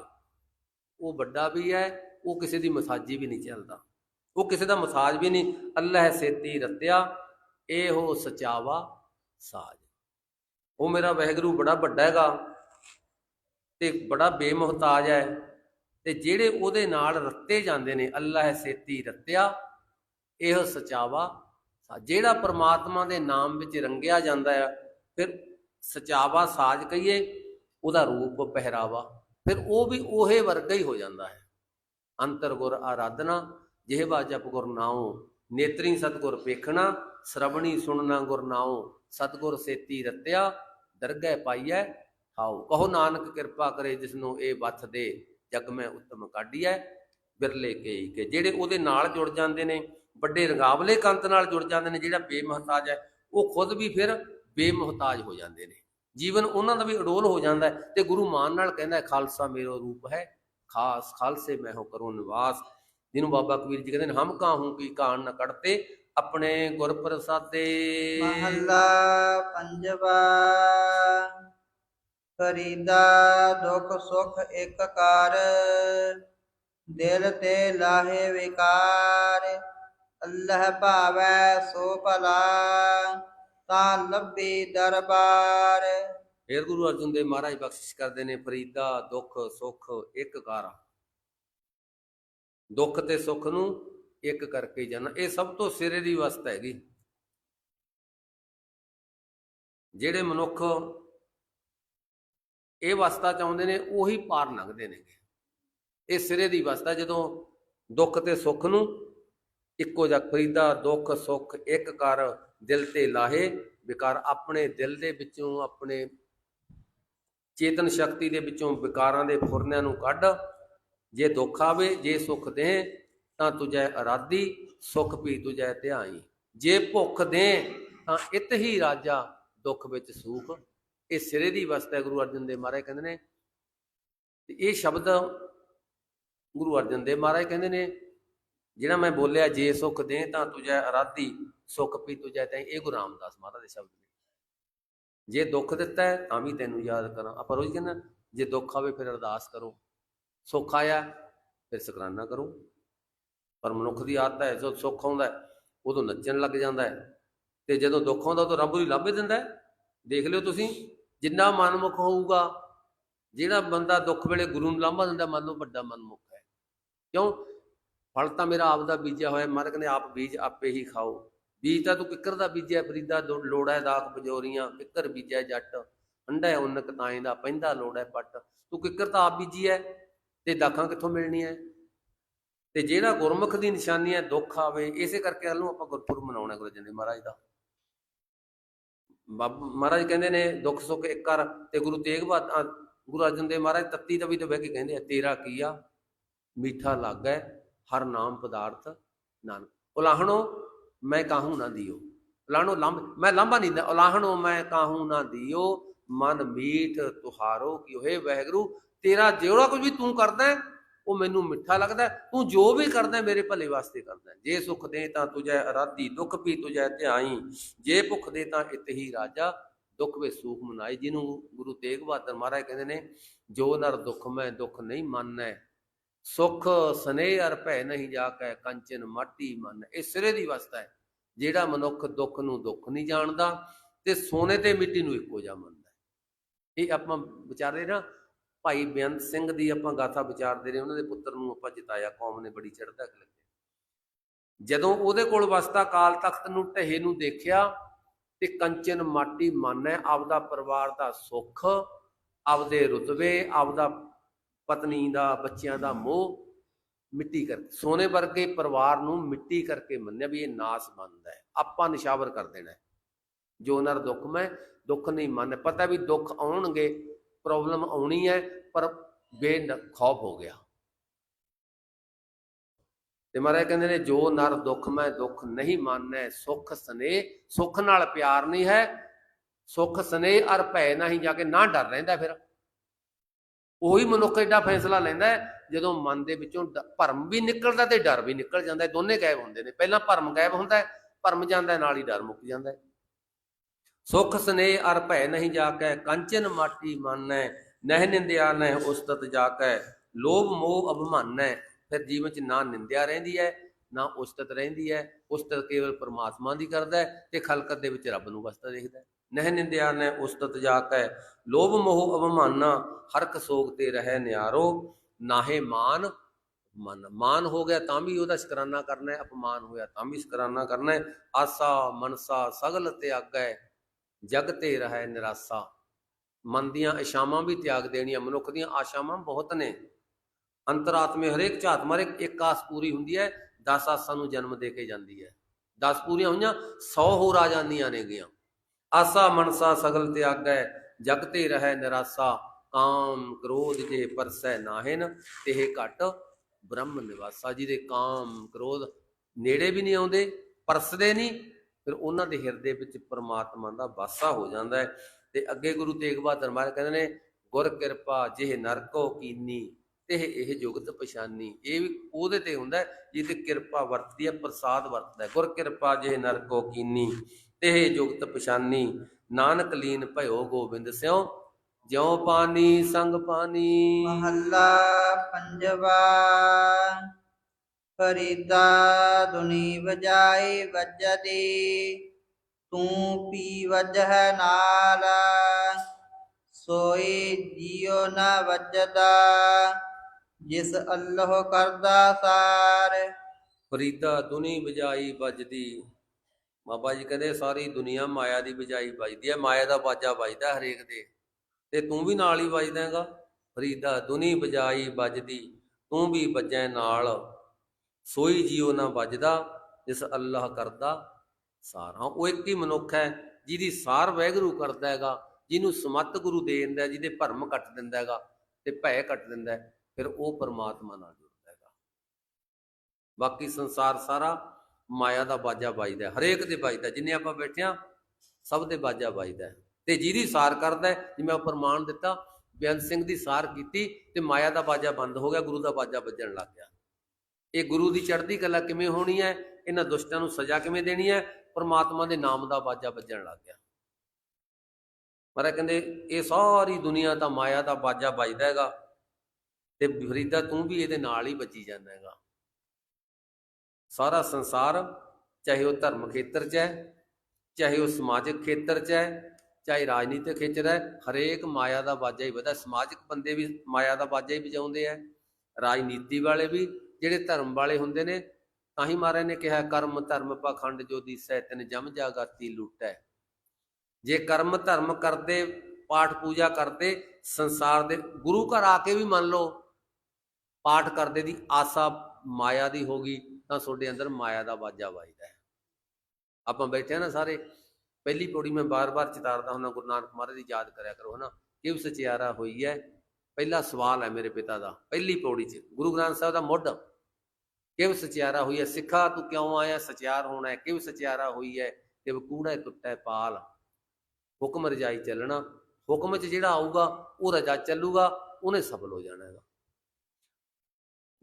ਉਹ ਵੱਡਾ ਵੀ ਹੈ, ਉਹ ਕਿਸੇ ਦੀ ਮਸਾਜੀ ਵੀ ਨਹੀਂ ਚੱਲਦਾ। ਉਹ ਕਿਸੇ ਦਾ ਮਸਾਜ ਵੀ ਨਹੀਂ। ਅੱਲਾਹ ਸੇਤੀ ਰਤਿਆ, ਇਹੋ ਸਚਾਵਾ ਸਾਜ। ਉਹ ਮੇਰਾ ਵਾਹਿਗੁਰੂ ਬੜਾ ਵੱਡਾ ਹੈਗਾ ਤੇ ਬੜਾ ਬੇਮੁਹਤਾਜ ਹੈ। ਤੇ ਜਿਹੜੇ ਉਹਦੇ ਨਾਲ ਰੱਤੇ ਜਾਂਦੇ ਨੇ, ਅੱਲਾਹ ਸੇਤੀ ਰਤਿਆ, ਇਹ ਸਚਾਵਾ ਜਿਹੜਾ ਪ੍ਰਮਾਤਮਾ ਦੇ ਨਾਮ ਵਿੱਚ ਰੰਗਿਆ ਜਾਂਦਾ ਹੈ ਫਿਰ ਸਚਾਵਾ ਸਾਜ ਕਹੀਏ, ਉਹਦਾ ਰੂਪ ਪਹਿਰਾਵਾ, ਫਿਰ ਉਹ ਵੀ ਉਹੇ ਵਰਗਾ ਹੀ ਹੋ ਜਾਂਦਾ ਹੈ। ਅੰਤਰ ਗੁਰ ਆਰਾਧਨਾ ਜਿਹਵਾ ਜਪ ਗੁਰ ਨਾਉ, ਨੇਤਰੀ ਸਤਗੁਰ ਵੇਖਣਾ ਸ਼ਰਵਣੀ ਸੁਣਨਾ ਗੁਰ ਨਾਉ, ਸਤਗੁਰ ਸੇਤੀ ਰਤਿਆ, ਦਰਗਹਿ ਪਾਈਐ, ਹਾਉ। ਕਹੋ ਨਾਨਕ ਕਿਰਪਾ ਕਰੇ ਜਿਸ ਨੂੰ ਇਹ ਵੱਥ ਦੇ, ਜਗ ਮੈਂ ਉੱਤਮ ਕਾਢੀਐ, ਬਿਰਲੇ ਕੇ। ਜਿਹੜੇ ਉਹਦੇ ਨਾਲ ਜੁੜ ਜਾਂਦੇ ਨੇ ਵੱਡੇ ਰੰਗਾਵਲੇ ਕੰਤ ਨਾਲ ਜੁੜ ਜਾਂਦੇ ਨੇ, ਜਿਹੜਾ ਬੇਮਹਤਾਜ ਹੈ, ਉਹ ਖੁਦ ਵੀ ਫਿਰ ਬੇਮਹਤਾਜ ਹੋ ਜਾਂਦੇ ਨੇ। ਜੀਵਨ ਉਹਨਾਂ ਦਾ ਵੀ ਅਡੋਲ ਹੋ ਜਾਂਦਾ ਹੈ ਤੇ ਗੁਰੂ ਮਾਨ ਨਾਲ ਕਹਿੰਦਾ ਖਾਲਸਾ ਮੇਰਾ ਰੂਪ ਹੈ, ਖਾਸ ਖਾਲਸੇ ਮੈਂ ਹੋ ਕਰੋ ਨਿਵਾਸ। ਜਿਹਨੂੰ ਬਾਬਾ ਕਬੀਰ ਜੀ ਕਹਿੰਦੇ ਨੇ, ਹਮ ਕਾਹੂ ਕੀ ਕਾਣ ਨਾ ਕੜਤੇ ਆਪਣੇ ਗੁਰ ਪ੍ਰਸਾਦੇ ਮਹੱਲਾ ਪੰਜਵਾ ਫਰੀਦਾ ਦੁਖ ਸੁਖ ਇੱਕ ਕਰ ਦਿਲ ਤੇ ਲਾਹੇ ਵਿਕਾਰ। ਅੱਲਾਹ ਭਾਵੈ ਸੋ ਭਲਾ, ਤਾਂ ਲੱਭੀ ਦਰਬਾਰ। ਫੇਰ ਗੁਰੂ ਅਰਜਨ ਦੇਵ ਮਹਾਰਾਜ ਬਖਸ਼ਿਸ਼ ਕਰਦੇ ਨੇ, ਫਰੀਦਾ, ਦੁੱਖ, ਸੁੱਖ, ਇੱਕ ਕਾਰਾ। ਦੁੱਖ ਤੇ ਸੁੱਖ ਨੂੰ ਇੱਕ ਕਰਕੇ ਜਾਣਾ। ਇਹ ਸਭ ਤੋਂ ਸਿਰੇ ਦੀ ਵਸਤ ਹੈਗੀ। ਜਿਹੜੇ ਮਨੁੱਖ ਇਹ ਵਸਤਾ ਚਾਹੁੰਦੇ ਨੇ, ਉਹੀ ਪਾਰ ਲੰਘਦੇ ਨੇ ਇਹ ਸਿਰੇ ਦੀ ਵਸਤਾ, ਜਦੋਂ ਦੁੱਖ ਤੇ ਸੁੱਖ ਨੂੰ ਇੱਕੋ ਜਿਹਾ ਖਰੀਦਾ, ਦੁੱਖ, ਸੁੱਖ, ਇੱਕ ਕਰ ਦਿਲ ਤੇ ਲਾਹੇ। ਵਿਕਾਰ ਆਪਣੇ ਦਿਲ ਦੇ ਵਿੱਚੋਂ, ਆਪਣੇ ਚੇਤਨ ਸ਼ਕਤੀ ਦੇ ਵਿੱਚੋਂ ਵਿਕਾਰਾਂ ਦੇ ਫੁਰਨਿਆਂ ਨੂੰ ਕੱਢ। ਜੇ ਦੁੱਖ ਆਵੇ, ਜੇ ਸੁੱਖ ਦੇ ਤਾਂ ਤੁਜੈ ਅਰਾਧੀ, ਸੁਖ ਵੀ ਤੁਜੈ ਧਿਆਈ। ਜੇ ਭੁੱਖ ਦੇ ਤਾਂ ਇਤ ਹੀ ਰਾਜਾ ਦੁੱਖ ਵਿੱਚ ਸੂਖ। ਇਹ ਸਿਰੇ ਦੀ ਵਸਤ ਹੈ ਗੁਰੂ ਅਰਜਨ ਦੇਵ ਮਹਾਰਾਜ ਕਹਿੰਦੇ ਨੇ। ਤੇ ਇਹ ਸ਼ਬਦ ਗੁਰੂ ਅਰਜਨ ਦੇਵ ਮਹਾਰਾਜ ਕਹਿੰਦੇ ਨੇ ਜਿਹੜਾ ਮੈਂ ਬੋਲਿਆ ਜੇ ਸੁਖ ਦੇ ਤਾਂ ਤੁਝੈ ਅਰਾਧੀ, ਸੁਖ ਪੀ ਤੁਝੈ ਤੈ, ਇਹ ਗੁਰੂ ਰਾਮਦਾਸ ਮਹਾਰਾਜ ਦੇ ਸ਼ਬਦ ਨੇ। ਜੇ ਦੁੱਖ ਦਿੱਤਾ ਹੈ ਤਾਂ ਵੀ ਤੈਨੂੰ ਯਾਦ ਕਰਾਂ। ਆਪਾਂ ਰੋਜ਼ ਕਹਿੰਦੇ ਜੇ ਦੁੱਖ ਆਵੇ ਫਿਰ ਅਰਦਾਸ ਕਰੋ। ਸੁੱਖ ਆਇਆ ਫਿਰ ਸ਼ੁਕਰਾਨਾ ਕਰੋ। ਪਰ ਮਨੁੱਖ ਦੀ ਆਦਤ ਹੈ, ਜਦੋਂ ਸੁੱਖ ਆਉਂਦਾ ਉਦੋਂ ਨੱਚਣ ਲੱਗ ਜਾਂਦਾ ਹੈ। ਤੇ ਜਦੋਂ ਦੁੱਖ ਆਉਂਦਾ, ਉਦੋਂ ਰੱਬ ਦੀ ਲਾਭੇ ਦਿੰਦਾ ਹੈ। ਦੇਖ ਲਿਓ ਤੁਸੀਂ, ਜਿੰਨਾ ਮਨਮੁਖ ਹੋਊਗਾ, ਜਿਹੜਾ ਬੰਦਾ ਦੁੱਖ ਵੇਲੇ ਗੁਰੂ ਨੂੰ ਲਾਂਭਾ ਦਿੰਦਾ, ਮੰਨ ਲਓ ਵੱਡਾ ਮਨਮੁਖ ਹੈ। ਕਿਉਂ? ਫਲ ਤਾਂ ਮੇਰਾ ਆਪ ਦਾ ਬੀਜਿਆ ਹੋਇਆ ਮਾਲਕ ਕਹਿੰਦੇ ਆਪ ਬੀਜ ਆਪੇ ਹੀ ਖਾਓ। ਬੀਜ ਤਾਂ ਤੂੰ ਕਿੱਕਰ ਦਾ ਬੀਜਿਆ, ਫਰੀਦਾ ਦੋ- ਲੋੜਾ ਦਾਖ ਬਜੋਰੀਆਂ, ਕਿੱਕਰ ਬੀਜਿਆ ਜੱਟ। ਅੰਡਾ ਉਨਕ ਤਾਏ ਦਾ, ਪੈਂਦਾ ਲੋੜਾ ਪੱਟ। ਤੂੰ ਕਿੱਕਰ ਤਾਂ ਆਪ ਬੀਜੀ ਹੈ, ਤੇ ਦਾਖਾਂ ਕਿੱਥੋਂ ਮਿਲਣੀਆਂ? ਹੈ? ਤੇ ਜਿਹੜਾ ਗੁਰਮੁਖ ਦੀ ਨਿਸ਼ਾਨੀ ਹੈ, ਦੁੱਖ ਆਵੇ, ਇਸੇ ਕਰਕੇ ਹਲ ਨੂੰ ਆਪਾਂ ਗੁਰਪੁਰਬ ਮਨਾਉਣਾ ਗੁਰੂ ਜੀ ਮਹਾਰਾਜ ਦਾ। ਬਾਬ, ਮਹਾਰਾਜ ਕਹਿੰਦੇ ਨੇ, ਦੁੱਖ ਸੁੱਖ ਇੱਕ ਕਰ, ਤੇ ਗੁਰੂ ਤੇਗ ਬਹਾਦਰ ਗੁਰੂ ਅਰਜਨ ਦੇਵ ਮਹਾਰਾਜ ਤੱਤੀ ਤਵੀ ਤੋਂ ਬਹਿ ਕੇ ਕਹਿੰਦੇ ਆ, ਤੇਰਾ ਕੀਆ ਮੀਠਾ ਲੱਗੈ ਹਰ ਨਾਮ ਪਦਾਰਥ ਨਾਨਕ। ਉਲਾਹਣੋ ਮੈਂ ਕਾਹੂ ਨਾ ਦਿਓ। ਉਲਾਹਣੋ ਲੰਬ ਮੈਂ ਲੰਬਾ ਨਹੀਂ ਦਿੰਦਾ। ਉਲਾਹਣੋ ਮੈਂ ਕਾਹੂ ਨਾ ਦਿਓ। ਮਨ ਮੀਠ ਤੁਹਾਰੋ ਕਿ ਹੋਏ ਵਹਿਗੁਰੂ ਤੇਰਾ ਜਿਹੜਾ ਕੁਝ ਵੀ ਤੂੰ ਕਰਦਾ ਹੈ, ਉਹ ਮੈਨੂੰ ਮਿੱਠਾ ਲੱਗਦਾ ਤੂੰ ਜੋ ਵੀ ਕਰਦਾ ਮੇਰੇ ਭਲੇ ਵਾਸਤੇ ਕਰਦਾ ਜੇ ਸੁਖ ਦੇ ਤਾਂ ਤੁਝੈ ਅਰਾਧੀ ਦੁੱਖ ਵੀ ਤੁਝੈ ਧਿਆਈ। ਜੇ ਭੁੱਖ ਦੇ ਤਾਂ ਇਤ ਹੀ ਰਾਜਾ ਦੁੱਖ ਵੇ ਸੂਖ ਮਨਾਈ। ਜਿਹਨੂੰ ਗੁਰੂ ਤੇਗ ਬਹਾਦਰ ਮਹਾਰਾਜ ਕਹਿੰਦੇ ਨੇ ਜੋ ਨਰ ਦੁੱਖ ਮੈਂ ਦੁੱਖ ਨਹੀਂ ਮੰਨੈ ਸੁਖ ਸਨੇਹ ਅਰ ਭੈ ਨਹੀਂ ਜਾ ਕੈ ਕੰਚਨ ਮਾਟੀ ਮਨ। ਇਹ ਸਿਰੇ ਦੀ ਅਵਸਥਾ ਹੈ, ਜਿਹੜਾ ਮਨੁੱਖ ਦੁੱਖ ਨੂੰ ਦੁੱਖ ਨਹੀਂ ਜਾਣਦਾ ਤੇ ਸੋਨੇ ਤੇ ਮਿੱਟੀ ਨੂੰ ਇੱਕੋ ਜਿਹਾ ਮੰਨਦਾ ਇਹ ਆਪਾਂ ਵਿਚਾਰੇ ਨਾ, ਭਾਈ ਬੇਅੰਤ ਸਿੰਘ ਦੀ ਆਪਾਂ ਗਾਥਾ ਵਿਚਾਰਦੇ ਰਹੇ, ਉਹਨਾਂ ਦੇ ਪੁੱਤਰ ਨੂੰ ਆਪਾਂ ਜਿਤਾਇਆ, ਕੌਮ ਨੇ ਬੜੀ ਚੜ੍ਹਦਾ ਲੱਗੇ ਜਦੋਂ ਉਹਦੇ ਕੋਲ ਵਸਤਾ ਕਾਲ ਤਖਤ ਨੂੰ ਢਹੇ ਨੂੰ ਦੇਖਿਆ, ਤੇ ਕੰਚਨ ਮਾਟੀ ਮਨ ਹੈ ਆਪਦਾ ਪਰਿਵਾਰ ਦਾ ਸੁੱਖ, ਆਪਦੇ ਰੁਤਬੇ, ਆਪਦਾ ਪਤਨੀ ਦਾ, ਬੱਚਿਆਂ ਦਾ ਮੋਹ ਮਿੱਟੀ ਕਰਕੇ, ਸੋਨੇ ਵਰਗੇ ਪਰਿਵਾਰ ਨੂੰ ਮਿੱਟੀ ਕਰਕੇ ਮੰਨਿਆ ਵੀ ਇਹ ਨਾਸ ਮੰਨਦਾ ਹੈ। ਆਪਾਂ ਨਿਸ਼ਾਵਰ ਕਰ ਦੇਣਾ ਜੋ ਨਰ ਦੁੱਖ ਮੈਂ, ਦੁੱਖ ਨਹੀਂ ਮੰਨ ਪਤਾ ਵੀ ਦੁੱਖ ਆਉਣਗੇ, ਪ੍ਰੋਬਲਮ ਆਉਣੀ ਹੈ, ਪਰ ਬੇ ਖੌਫ ਹੋ ਗਿਆ। ਤੇ ਮਹਾਰਾਜ ਕਹਿੰਦੇ ਨੇ, ਜੋ ਨਰ ਦੁੱਖ ਮੈਂ ਦੁੱਖ ਨਹੀਂ ਮੰਨੈ, ਸੁਖ ਸਨੇ ਸੁਖ ਨਾਲ ਪਿਆਰ ਨਹੀਂ ਹੈ, ਸੁਖ ਸਨੇ ਅਰ ਭੈ ਨਹੀਂ ਜਾ ਕੇ ਨਾ ਡਰ ਰਹਿੰਦਾ ਫਿਰ। ਉਹੀ ਮਨੁੱਖ ਏਡਾ ਫੈਸਲਾ ਲੈਂਦਾ ਹੈ, ਜਦੋਂ ਮਨ ਦੇ ਵਿੱਚੋਂ ਭਰਮ ਵੀ ਨਿਕਲਦਾ ਤੇ ਡਰ ਵੀ ਨਿਕਲ ਜਾਂਦਾ ਦੋਨੇ ਗਾਇਬ ਹੁੰਦੇ ਨੇ। ਪਹਿਲਾਂ ਭਰਮ ਗਾਇਬ ਹੁੰਦਾ ਹੈ, ਭਰਮ ਜਾਂਦਾ ਨਾਲ ਹੀ ਡਰ ਮੁੱਕ ਜਾਂਦਾ ਹੈ। ਸੁਖ ਸਨੇ ਅਰ ਭੈ ਨਹੀਂ ਜਾ ਕੇ ਕੰਚਨ ਮਾਟੀ ਮੰਨੈ, ਨਹਿ ਨਿੰਦਿਆ ਨਹਿ ਉਸਤਤ ਜਾ ਲੋਭ ਮੋਹ ਅਭਿਮਾਨੈ, ਫਿਰ ਜੀਵਨ ਚ ਨਾ ਨਿੰਦਿਆ ਰਹਿੰਦੀ ਹੈ, ਨਾ ਉਸਤਤ ਰਹਿੰਦੀ ਹੈ। ਉਸਤਤ ਕੇਵਲ ਪਰਮਾਤਮਾ ਦੀ ਕਰਦਾ ਹੈ ਤੇ ਖਲਕਤ ਦੇ ਵਿੱਚ ਰੱਬ ਨੂੰ ਵਸਦਾ ਦੇਖਦਾ ਹੈ। ਨਹਿ ਨਿੰਦਿਆ ਨਹਿ ਉਸਤਤ ਜਾ ਕੇ ਲੋਭ ਮੋਹ ਅਭਿਮਾਨਾ ਹਰਕ ਸੋਗ ਤੇ ਰਹਿ ਨਿਆਰੋ, ਨਾਹੇ ਮਾਨ, ਮਨ ਮਾਨ ਹੋ ਗਿਆ, ਤਾਂ ਵੀ ਉਹਦਾ ਸ਼ੁਕਰਾਨਾ ਕਰਨਾ ਹੈ, ਅਪਮਾਨ ਹੋਇਆ, ਤਾਂ ਵੀ ਸ਼ੁਕਰਾਨਾ ਕਰਨਾ ਹੈ। ਆਸਾ ਮਨਸਾ ਸਗਲ ਤਿਆਗੈ, ਜਗ ਤੇ ਰਹਿ ਨਿਰਾਸਾ। ਮਨ ਦੀਆਂ ਇਸ਼ਾਵਾਂ ਵੀ ਤਿਆਗ ਦੇਣੀਆਂ, ਮਨੁੱਖ ਦੀਆਂ ਆਸ਼ਾਵਾਂ ਬਹੁਤ ਨੇ। ਅੰਤਰਾਤਮੇ ਹਰੇਕ ਝਾਤ ਮਾਰੇ ਇੱਕ ਆਸ ਪੂਰੀ ਹੁੰਦੀ ਹੈ 10 ਆਸਾਂ ਨੂੰ ਜਨਮ ਦੇ ਕੇ ਜਾਂਦੀ ਹੈ। 10 ਪੂਰੀਆਂ ਹੋਈਆਂ 100 ਹੋਰ ਆ ਜਾਂਦੀਆਂ ਨੇਗੀਆਂ। ਆਸਾ ਮਨਸਾ ਸਗਲ ਤਿਆਗੈ, ਜਗ ਤੇ ਰਹਿ ਨਿਰਾਸਾ। ਕਾਮ ਕ੍ਰੋਧ ਜੇ ਪਰਸੈ ਨਾਹਿਨ, ਤੇ ਘਟ ਬ੍ਰਹਮ ਨਿਵਾਸਾ। ਜਿਹਦੇ ਕਾਮ ਕ੍ਰੋਧ ਨੇੜੇ ਵੀ ਨਹੀਂ ਆਉਂਦੇ, ਪਰਸਦੇ ਨਹੀਂ, ਫਿਰ ਉਹਨਾਂ ਦੇ ਹਿਰਦੇ ਵਿੱਚ ਪਰਮਾਤਮਾ ਦਾ ਵਾਸਾ ਹੋ ਜਾਂਦਾ ਹੈ। ਤੇ ਅੱਗੇ ਗੁਰੂ ਤੇਗ ਬਹਾਦਰ ਮਹਾਰਾਜ ਕਹਿੰਦੇ ਨੇ, ਗੁਰ ਕਿਰਪਾ ਜਿਹ ਨਰਕੋ ਕੀਨੀ, ਤੇ ਇਹ ਜੁਗਤ ਪਛਾਨੀ। ਇਹ ਵੀ ਉਹਦੇ ਤੇ ਹੁੰਦਾ ਹੈ, ਜਿਹਦੇ ਕਿਰਪਾ ਵਰਤਦੀ ਹੈ, ਪ੍ਰਸਾਦ ਵਰਤਦਾ ਗੁਰ ਕਿਰਪਾ ਜਿਹ ਨਰਕੋ ਕੀਨੀ, ਤੇ ਇਹ ਜੁਗਤ ਪਛਾਨੀ। ਨਾਨਕ ਲੀਨ ਭਇਓ ਗੋਬਿੰਦ ਸਿਉ ਜਿਉ ਪਾਨੀ ਸੰਗ ਪਾਨੀ। ਮਹੱਲਾ ਪੰਜਵਾ ਫਰੀਦਾ ਦੁਨੀ ਵਜਾਈ ਵੱਜਦੀ ਤੂੰ ਪੀ ਵਜਹ ਨਾਲ ਸੋਈ ਜਿਉ ਨ ਵੱਜਦਾ ਜਿਸ ਅੱਲਾਹ ਕਰਦਾ ਸਾਰ। ਫਰੀਦਾ ਦੁਨੀ ਵਜਾਈ ਵੱਜਦੀ। ਬਾਬਾ ਜੀ ਕਹਿੰਦੇ ਸਾਰੀ ਦੁਨੀਆ ਮਾਇਆ ਦੀ ਵਜਾਈ ਵੱਜਦੀ ਹੈ ਮਾਇਆ ਦਾ ਬਾਜਾ ਵੱਜਦਾ ਹਰੇਕ ਦੇ। ਤੇ ਤੂੰ ਵੀ ਨਾਲ ਹੀ ਵੱਜਦਾ ਹੈਗਾ। ਫਰੀਦਾ, ਦੁਨੀ ਵਜਾਈ ਵੱਜਦੀ, ਤੂੰ ਵੀ ਵੱਜੈ ਨਾਲ। ਸੋਈ ਜੀਉ ਨਾ ਵੱਜਦਾ, ਜਿਸ ਅੱਲਾਹ ਕਰਦਾ ਸਾਰ। ਹਾਂ ਉਹ ਇੱਕ ਹੀ ਮਨੁੱਖ ਹੈ, ਜਿਹਦੀ ਸਾਰ ਵੈਗਰੂ ਕਰਦਾ ਹੈਗਾ, ਜਿਹਨੂੰ ਸਮੱਤ ਗੁਰੂ ਦੇ ਦਿੰਦਾ ਜਿਹਦੇ ਭਰਮ ਕੱਟ ਦਿੰਦਾ ਹੈਗਾ ਤੇ ਭੈ ਕੱਟ ਦਿੰਦਾ ਫਿਰ ਉਹ ਪਰਮਾਤਮਾ ਨਾਲ ਜੁੜਦਾ ਹੈਗਾ। ਬਾਕੀ ਸੰਸਾਰ ਸਾਰਾ ਮਾਇਆ ਦਾ ਬਾਜਾ ਵੱਜਦਾ ਹਰੇਕ ਦੇ ਵੱਜਦਾ ਜਿੰਨੇ ਆਪਾਂ ਬੈਠੇ ਹਾਂ, ਸਭ ਦੇ ਬਾਜਾ ਵੱਜਦਾ ਤੇ ਜਿਹਦੀ ਸਾਰ ਕਰਦਾ ਹੈ, ਜਿਵੇਂ ਆਪਾਂ ਪ੍ਰਮਾਣ ਦਿੱਤਾ ਬੇਅੰਤ ਸਿੰਘ ਦੀ ਸਾਰ ਕੀਤੀ ਤੇ ਮਾਇਆ ਦਾ ਬਾਜਾ ਬੰਦ ਹੋ ਗਿਆ ਗੁਰੂ ਦਾ ਬਾਜਾ ਵੱਜਣ ਲੱਗ ਗਿਆ। ਇਹ ਗੁਰੂ ਦੀ ਚੜ੍ਹਦੀ ਕਲਾ ਕਿਵੇਂ ਹੋਣੀ ਹੈ ਇਹਨਾਂ ਦੁਸ਼ਟਾਂ ਨੂੰ ਸਜ਼ਾ ਕਿਵੇਂ ਦੇਣੀ ਹੈ ਪਰਮਾਤਮਾ ਦੇ ਨਾਮ ਦਾ ਬਾਜਾ ਵੱਜਣ ਲੱਗ ਗਿਆ। ਮਹਾਰਾਜ ਕਹਿੰਦੇ ਇਹ ਸਾਰੀ ਦੁਨੀਆ ਤਾਂ ਮਾਇਆ ਦਾ ਬਾਜਾ ਵੱਜਦਾ ਹੈਗਾ ਤੇ ਫਰੀਦਾ ਤੂੰ ਵੀ ਇਹਦੇ ਨਾਲ ਹੀ ਵੱਜੀ ਜਾਂਦਾ ਹੈਗਾ। ਸਾਰਾ ਸੰਸਾਰ ਚਾਹੇ ਉਹ ਧਰਮ ਖੇਤਰ 'ਚ ਹੈ ਚਾਹੇ ਉਹ ਸਮਾਜਿਕ ਖੇਤਰ 'ਚ ਹੈ ਚਾਹੇ ਰਾਜਨੀਤਿਕ ਖੇਤਰ ਹੈ, ਹਰੇਕ ਮਾਇਆ ਦਾ ਬਾਜਾ ਹੀ ਵਧਾ ਸਮਾਜਿਕ ਬੰਦੇ ਵੀ ਮਾਇਆ ਦਾ ਬਾਜਾ ਹੀ ਵਜਾਉਂਦੇ ਆ। ਰਾਜਨੀਤੀ ਵਾਲੇ ਵੀ ਜਿਹੜੇ ਧਰਮ ਵਾਲੇ ਹੁੰਦੇ ਨੇ, ਤਾਂ ਹੀ ਮਹਾਰਾਜ ਨੇ ਕਿਹਾ, ਕਰਮ, ਧਰਮ, ਪਾਖੰਡ ਜੋ ਦੀਸੈ ਤਿਨ ਜਮ ਜਾਗਾਤੀ ਲੁੱਟੈ ਜੇ ਕਰਮ, ਧਰਮ ਕਰਦੇ, ਪਾਠ ਪੂਜਾ ਕਰਦੇ, ਸੰਸਾਰ ਦੇ ਗੁਰੂ ਘਰ ਆ ਕੇ ਵੀ ਮੰਨ ਲਓ, ਪਾਠ ਕਰਦੇ ਦੀ ਆਸਾ ਮਾਇਆ ਦੀ ਹੋਗੀ ਤਾਂ ਤੁਹਾਡੇ ਅੰਦਰ ਮਾਇਆ ਦਾ ਵਾਜਾ ਵੱਜਦਾ ਹੈ। ਆਪਾਂ ਬੈਠੇ ਆ ਨਾ ਸਾਰੇ ਪਹਿਲੀ ਪੌੜੀ ਮੈਂ ਬਾਰ-ਬਾਰ ਚਿਤਾਰਦਾ ਹੁੰਦਾ, ਗੁਰੂ ਨਾਨਕ ਮਹਾਰਾਜ ਦੀ ਯਾਦ ਕਰਿਆ ਕਰੋ, ਹਨਾ? ਕਿਉਂ ਸਚਿਆਰਾ ਹੋਈ ਹੈ ਪਹਿਲਾ ਸਵਾਲ ਹੈ ਮੇਰੇ ਪਿਤਾ ਦਾ, ਪਹਿਲੀ ਪੌੜੀ 'ਚ, ਗੁਰੂ ਗ੍ਰੰਥ ਸਾਹਿਬ ਦਾ ਮੁੱਢ। ਕਿਵ ਸਚਿਆਰਾ ਹੋਈ ਹੈ ਸਿੱਖਾ, ਤੂੰ ਕਿਉਂ ਆਇਆ? ਸਚਿਆਰ ਹੋਣਾ ਹੈ ਕਿਵ ਸਚਿਆਰਾ ਹੋਈ ਹੈ ਕਿਵ ਕੂੜਾ ਟੁੱਟੈ ਪਾਲ। ਹੁਕਮ ਰਜਾਈ ਚੱਲਣਾ। ਹੁਕਮ 'ਚ ਜਿਹੜਾ ਆਊਗਾ, ਉਹ ਰਜਾ ਚੱਲੂਗਾ, ਉਹਨੇ ਸਫਲ ਹੋ ਜਾਣਾ ਹੈਗਾ।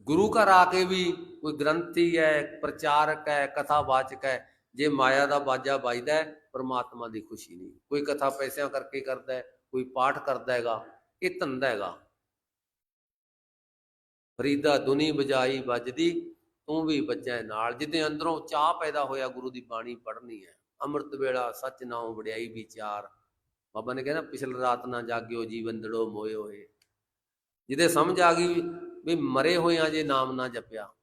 ਗੁਰੂ ਘਰ ਆ ਕੇ ਵੀ ਕੋਈ ਗ੍ਰੰਥੀ ਹੈ ਪ੍ਰਚਾਰਕ ਹੈ ਕਥਾਵਾਚਕ ਹੈ ਜੇ ਮਾਇਆ ਦਾ ਬਾਜਾ ਵੱਜਦਾ ਹੈ ਪਰਮਾਤਮਾ ਦੀ ਖੁਸ਼ੀ ਨਹੀਂ। ਕੋਈ ਕਥਾ ਪੈਸਿਆਂ ਕਰਕੇ ਕਰਦਾ ਹੈ, ਕੋਈ ਪਾਠ ਕਰਦਾ ਹੈਗਾ, ਇਹ ਧੰਦਾ ਹੈਗਾ। ਫਰੀਦਾ ਦੁਨੀ ਬਜਾਈ ਵੱਜਦੀ, ਤੂੰ ਵੀ ਵੱਜੈ ਨਾਲ। ਜਿੱਦੇ ਅੰਦਰੋਂ ਚਾਹ ਪੈਦਾ ਹੋਇਆ, ਗੁਰੂ ਦੀ ਬਾਣੀ ਪੜ੍ਹਨੀ ਹੈ। ਅੰਮ੍ਰਿਤ ਵੇਲਾ ਸੱਚ ਨਾਉ ਵਡਿਆਈ ਵਿਚਾਰ। ਬਾਬਾ ਨੇ ਕਹਿੰਦਾ ਪਿਛਲ ਰਾਤ ਨਾ ਜਾਗਿਓ, ਜੀਵਨ ਮੋਏ ਹੋਏ। ਜਿਹਦੇ ਸਮਝ ਆ ਗਈ ਵੀ ਮਰੇ ਹੋਇਆਂ ਜੇ ਨਾਮ ਨਾ ਜਪਿਆ।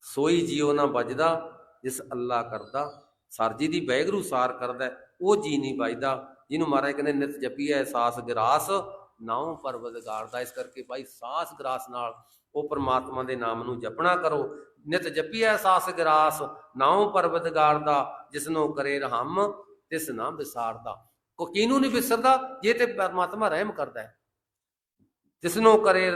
ਸੋਈ ਜੀਉ ਨਾ ਵੱਜਦਾ, ਜਿਸ ਅੱਲਾ ਕਰਦਾ। ਸਰਜੀ ਦੀ ਬੈਗਰੂ ਸਾਰ ਕਰਦਾ ਉਹ ਜੀ ਨਹੀਂ ਵੱਜਦਾ। ਜਿਹਨੂੰ ਮਹਾਰਾਜ ਕਹਿੰਦੇ ਨਿਤ ਜਪੀਐ ਸਾਸ ਗਰਾਸ, ਨਾਉ ਪਰਵਦਗਾਰ ਦਾ ਇਸ ਕਰਕੇ ਭਾਈ ਸਾਸ ਗਰਾਸ ਨਾਲ ਉਹ ਪਰਮਾਤਮਾ ਦੇ ਨਾਮ ਨੂੰ ਜਪਣਾ ਕਰੋ। ਨਿਤ ਜਪੀਐ ਸਾਸ ਗਰਾਸ, ਨਾਉ ਪਰਵਦਗਾਰ ਦਾ ਜਿਸਨੂੰ ਕਰੇ ਰਹਮ, ਤਿਸ ਨਾ ਵਿਸਾਰਦਾ। ਕੋ ਕਿਹਨੂੰ ਨਹੀਂ ਵਿਸਰਦਾ? ਜੇ ਤੇ ਪਰਮਾਤਮਾ ਰਹਿਮ ਕਰਦਾ ਹੈ। ਜਿਸਨੂੰ ਕਰੇ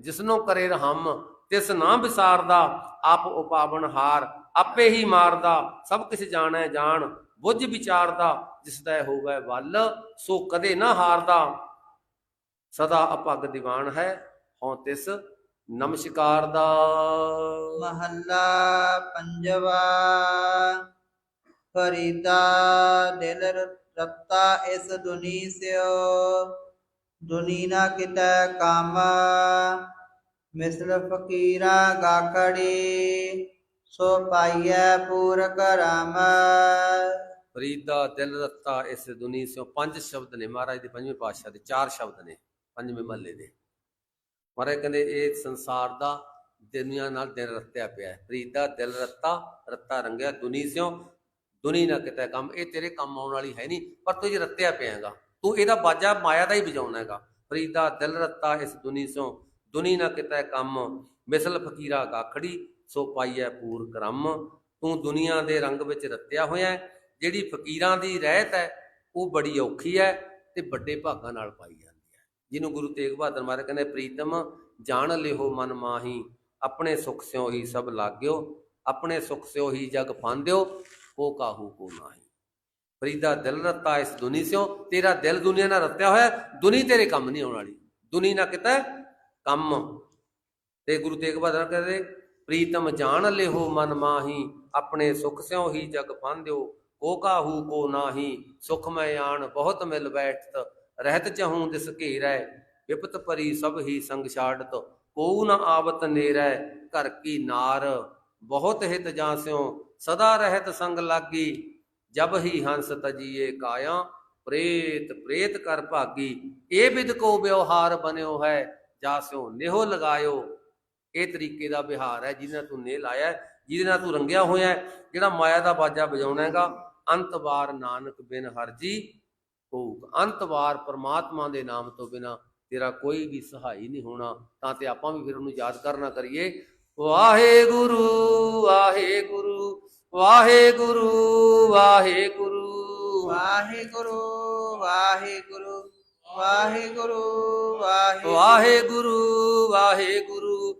ਜਿਸਨੂੰ ਕਰੇ ਰਹਮ, ਤਿਸ ਨਾ ਵਿਸਾਰਦਾ। ਆਪ ਉਪਾਵਨ ਹਾਰ ਆਪੇ ਹੀ ਮਾਰਦਾ, ਸਭ ਕਿਛ ਜਾਣੈ ਜਾਣ, ਬੁੱਝ ਵਿਚਾਰਦਾ, ਜਿਸ ਹੋਵੇ ਵੱਲ, ਸੋ ਕਦੇ ਨਾ ਹਾਰਦਾ। ਸਦਾ ਅਪੱਗ ਦੀਵਾਨ ਹੈ, ਹਉ ਤਿਸ ਨਮਸਕਾਰ ਦਾ। ਮਹੱਲਾ ਪੰਜਵਾ, ਫਰੀਦਾ ਦਿਲ ਰੱਤਾ ਇਸ ਦੁਨੀ ਸਿਓ। ਦੁਨੀ ਨਾ ਕਿਤੈ ਕਾਮ, ਮਿਸਲ ਫਕੀਰਾ ਗਾਖੜੀ। ਸੋ ਪਾਈਐ ਪੂਰ ਕਰਮ ਫਰੀਦਾ ਦਿਲ ਰੱਤਾ ਇਸ ਦੁਨੀ ਸਿਓ ਪੰਜ ਸ਼ਬਦ ਨੇ ਮਹਾਰਾਜ ਦੇ, ਪੰਜਵੇਂ ਪਾਤਸ਼ਾਹ ਦੇ, ਚਾਰ ਸ਼ਬਦ ਨੇ ਪੰਜਵੇਂ ਮਹੱਲੇ ਦੇ। ਮਹਾਰਾਜ ਕਹਿੰਦੇ, ਇਹ ਸੰਸਾਰ ਦਾ ਦੁਨੀਆ ਨਾਲ ਦਿਲ ਰੱਤਿਆ ਪਿਆ ਫਰੀਦਾ ਦਿਲ ਰੱਤਾ ਰੱਤਾ ਰੰਗਿਆ ਦੁਨੀ ਸਿਓ ਦੁਨੀ ਨਾ ਕਿਤੇ ਕੰਮ। ਇਹ ਤੇਰੇ ਕੰਮ ਆਉਣ ਵਾਲੀ ਹੈ ਨਹੀਂ, ਪਰ ਤੂੰ ਜੇ ਰੱਤਿਆ ਪਿਆ ਹੈਗਾ, ਤੂੰ ਇਹਦਾ ਬਾਜਾ ਮਾਇਆ ਦਾ ਹੀ ਵਜਾਉਣਾ ਹੈਗਾ। ਫਰੀਦਾ ਦਿਲ ਰੱਤਾ ਇਸ ਦੁਨੀ ਸਿਓ ਦੁਨੀ ਨਾ ਕਿਤੇ ਕੰਮ। ਮਿਸਲ ਫਕੀਰਾ ਗਾਖੜੀ ਸੋ ਪਾਈਐ ਪੂਰ ਕਰਮ। ਤੂੰ ਦੁਨੀਆ ਦੇ ਰੰਗ ਵਿੱਚ ਰੱਤਿਆ ਹੋਇਆ ਜਿਹੜੀ ਫਕੀਰਾਂ ਦੀ ਰਹਿਤ ਹੈ ਉਹ ਬੜੀ ਔਖੀ ਹੈ ਤੇ ਵੱਡੇ ਭਾਗਾਂ ਨਾਲ ਪਾਈ ਜਾਂਦੀ ਹੈ ਜਿਹਨੂੰ ਗੁਰੂ ਤੇਗ ਬਹਾਦਰ ਮਹਾਰਾਜ ਕਹਿੰਦੇ, ਪ੍ਰੀਤਮ, ਜਾਣ ਲਿਓ ਮਨ ਮਾਹੀ। ਆਪਣੇ ਸੁਖ ਸਿਓ ਹੀ ਸਭ ਲਾਗਿਓ। ਆਪਣੇ ਸੁਖ ਸਿਓ ਹੀ ਜਗ ਫਾਂਦਿਓ ਕੋ ਕਾਹੂ, ਕੋ ਨਾਹੀ। ਫਰੀਦਾ ਦਿਲ ਰੱਤਾ ਇਸ ਦੁਨੀ ਸਿਓ ਤੇਰਾ ਦਿਲ ਦੁਨੀਆ ਨਾਲ ਰੱਤਿਆ ਹੋਇਆ ਦੁਨੀ ਤੇਰੇ ਕੰਮ ਨਹੀਂ ਆਉਣ ਵਾਲੀ। ਦੁਨੀ ਨਾ ਕਿਤਾ ਕੰਮ। ਤੇ ਗੁਰੂ ਤੇਗ ਬਹਾਦਰ ਕਹਿੰਦੇ ਪ੍ਰੀਤਮ ਜਾਣ ਲਿਓ ਮਨ ਮਾਹੀ, ਆਪਣੇ ਸੁਖ ਸਿਓ ਹੀ ਜਗ ਫਾਂਦਿਓ ਕੋ ਕਾਹੂ ਕੋ ਨਾਹੀ, ਸੁਖ ਮੈਂ ਆਣ ਬਹੁਤ ਮਿਲ ਬੈਠਤ, ਰਹਿਤ ਚਹੂੰ ਦਿਸ ਘੇਰੈ, ਵਿਪਤ ਪਰੀ ਸਭ ਹੀ ਸੰਗ ਛਾੜਤ, ਕੋ ਨ ਆਵਤ ਨੇਰੈ, ਘਰ ਕੀ ਨਾਰ, ਬਹੁਤ ਹਿਤ ਜਾਸਿਓ ਸਦਾ ਰਹਿਤ ਸੰਗ ਲਾਗੀ, ਜਬ ਹੀ ਹੰਸ ਤਜੀਏ ਕਾਇਆ, ਪ੍ਰੇਤ ਪ੍ਰੇਤ ਕਰ ਭਾਗੀ, ਇਹ ਵਿਦ ਕੋ ਵਿਵਹਾਰ ਬਨਿਓ ਹੈ ਜਾਸਿਓ ਨਿਹੋ ਲਗਾਇਓ ਇਹ ਤਰੀਕੇ ਦਾ ਵਿਹਾਰ ਹੈ ਜਿਹਦੇ ਨਾਲ ਤੂੰ ਨੇ ਲਾਇਆ ਜਿਹਦੇ ਨਾਲ ਤੂੰ ਰੰਗਿਆ ਹੋਇਆ ਜਿਹੜਾ ਮਾਇਆ ਦਾ ਬਾਜਾ ਵਜਾਉਣਾ ਹੈਗਾ ਅੰਤ ਵਾਰ ਨਾਨਕ ਬਿਨ ਹਰਜੀ ਹੋਊਗਾ ਅੰਤ ਵਾਰ ਪ੍ਰਮਾਤਮਾ ਦੇ ਨਾਮ ਤੋਂ ਬਿਨਾ ਤੇਰਾ ਕੋਈ ਵੀ ਸਹਾਈ ਨਹੀਂ ਹੋਣਾ। ਤਾਂ ਤੇ ਆਪਾਂ ਵੀ ਫਿਰ ਉਹਨੂੰ ਯਾਦ ਕਰਨਾ ਕਰੀਏ। ਵਾਹਿਗੁਰੂ ਵਾਹਿਗੁਰੂ ਵਾਹਿਗੁਰੂ ਵਾਹਿਗੁਰੂ। ਵਾਹਿਗੁਰੂ ਵਾਹਿਗੁਰੂ ਵਾਹਿਗੁਰੂ ਵਾਹਿਗੁਰੂ। ਵਾਹਿਗੁਰੂ ਵਾਹਿਗੁਰੂ।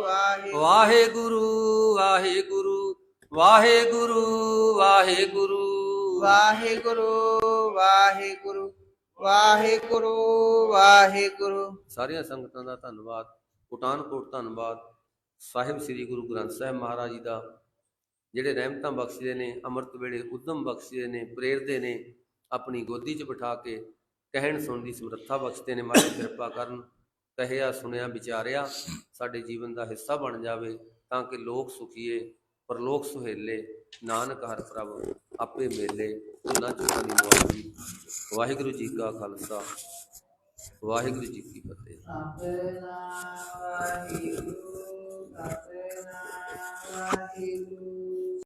ਵਾਹਿਗੁਰੂ ਵਾਹਿਗੁਰੂ ਵਾਹਿਗੁਰੂ ਵਾਹਿਗੁਰੂ। ਵਾਹਿਗੁਰੂ ਵਾਹਿਗੁਰੂ ਵਾਹਿਗੁਰੂ ਵਾਹਿਗੁਰੂ। ਸਾਰੀਆਂ ਸੰਗਤਾਂ ਦਾ ਧੰਨਵਾਦ ਕੋਟਾਨਕੋਟ ਧੰਨਵਾਦ ਸਾਹਿਬ ਸ੍ਰੀ ਗੁਰੂ ਗ੍ਰੰਥ ਸਾਹਿਬ ਮਹਾਰਾਜ ਜੀ ਦਾ ਜਿਹੜੇ ਰਹਿਮਤਾਂ ਬਖਸ਼ਦੇ ਨੇ ਅੰਮ੍ਰਿਤ ਵੇਲੇ ਉਦਮ ਬਖਸ਼ਦੇ ਨੇ ਪ੍ਰੇਰਦੇ ਨੇ ਆਪਣੀ ਗੋਦੀ 'ਚ ਬਿਠਾ ਕੇ ਕਹਿਣ ਸੁਣਨ ਦੀ ਸਮਰੱਥਾ ਬਖਸ਼ਦੇ ਨੇ ਮਾਰੇ ਕਿਰਪਾ ਕਰਨ। ਕਹਿਆ ਸੁਣਿਆ ਵਿਚਾਰਿਆ, ਸਾਡੇ ਜੀਵਨ ਦਾ ਹਿੱਸਾ ਬਣ ਜਾਵੇ ਤਾਂ ਕਿ ਲੋਕ ਸੁਖੀਏ, ਪਰਲੋਕ ਸੁਹੇਲੇ, ਨਾਨਕ ਹਰ ਪ੍ਰਭ ਆਪੇ ਮੇਲੇ। ਉਹਨਾਂ ਚੁੱਕਾਂ ਦੀ ਮੁਆਫੀ ਵਾਹਿਗੁਰੂ ਜੀ ਕਾ ਖਾਲਸਾ। ਵਾਹਿਗੁਰੂ ਜੀ ਕੀ ਫਤਿਹ। ਸਤਨਾਮ ਵਾਹਿਗੁਰੂ ਸਤਨਾਮ ਵਾਹਿਗੁਰੂ।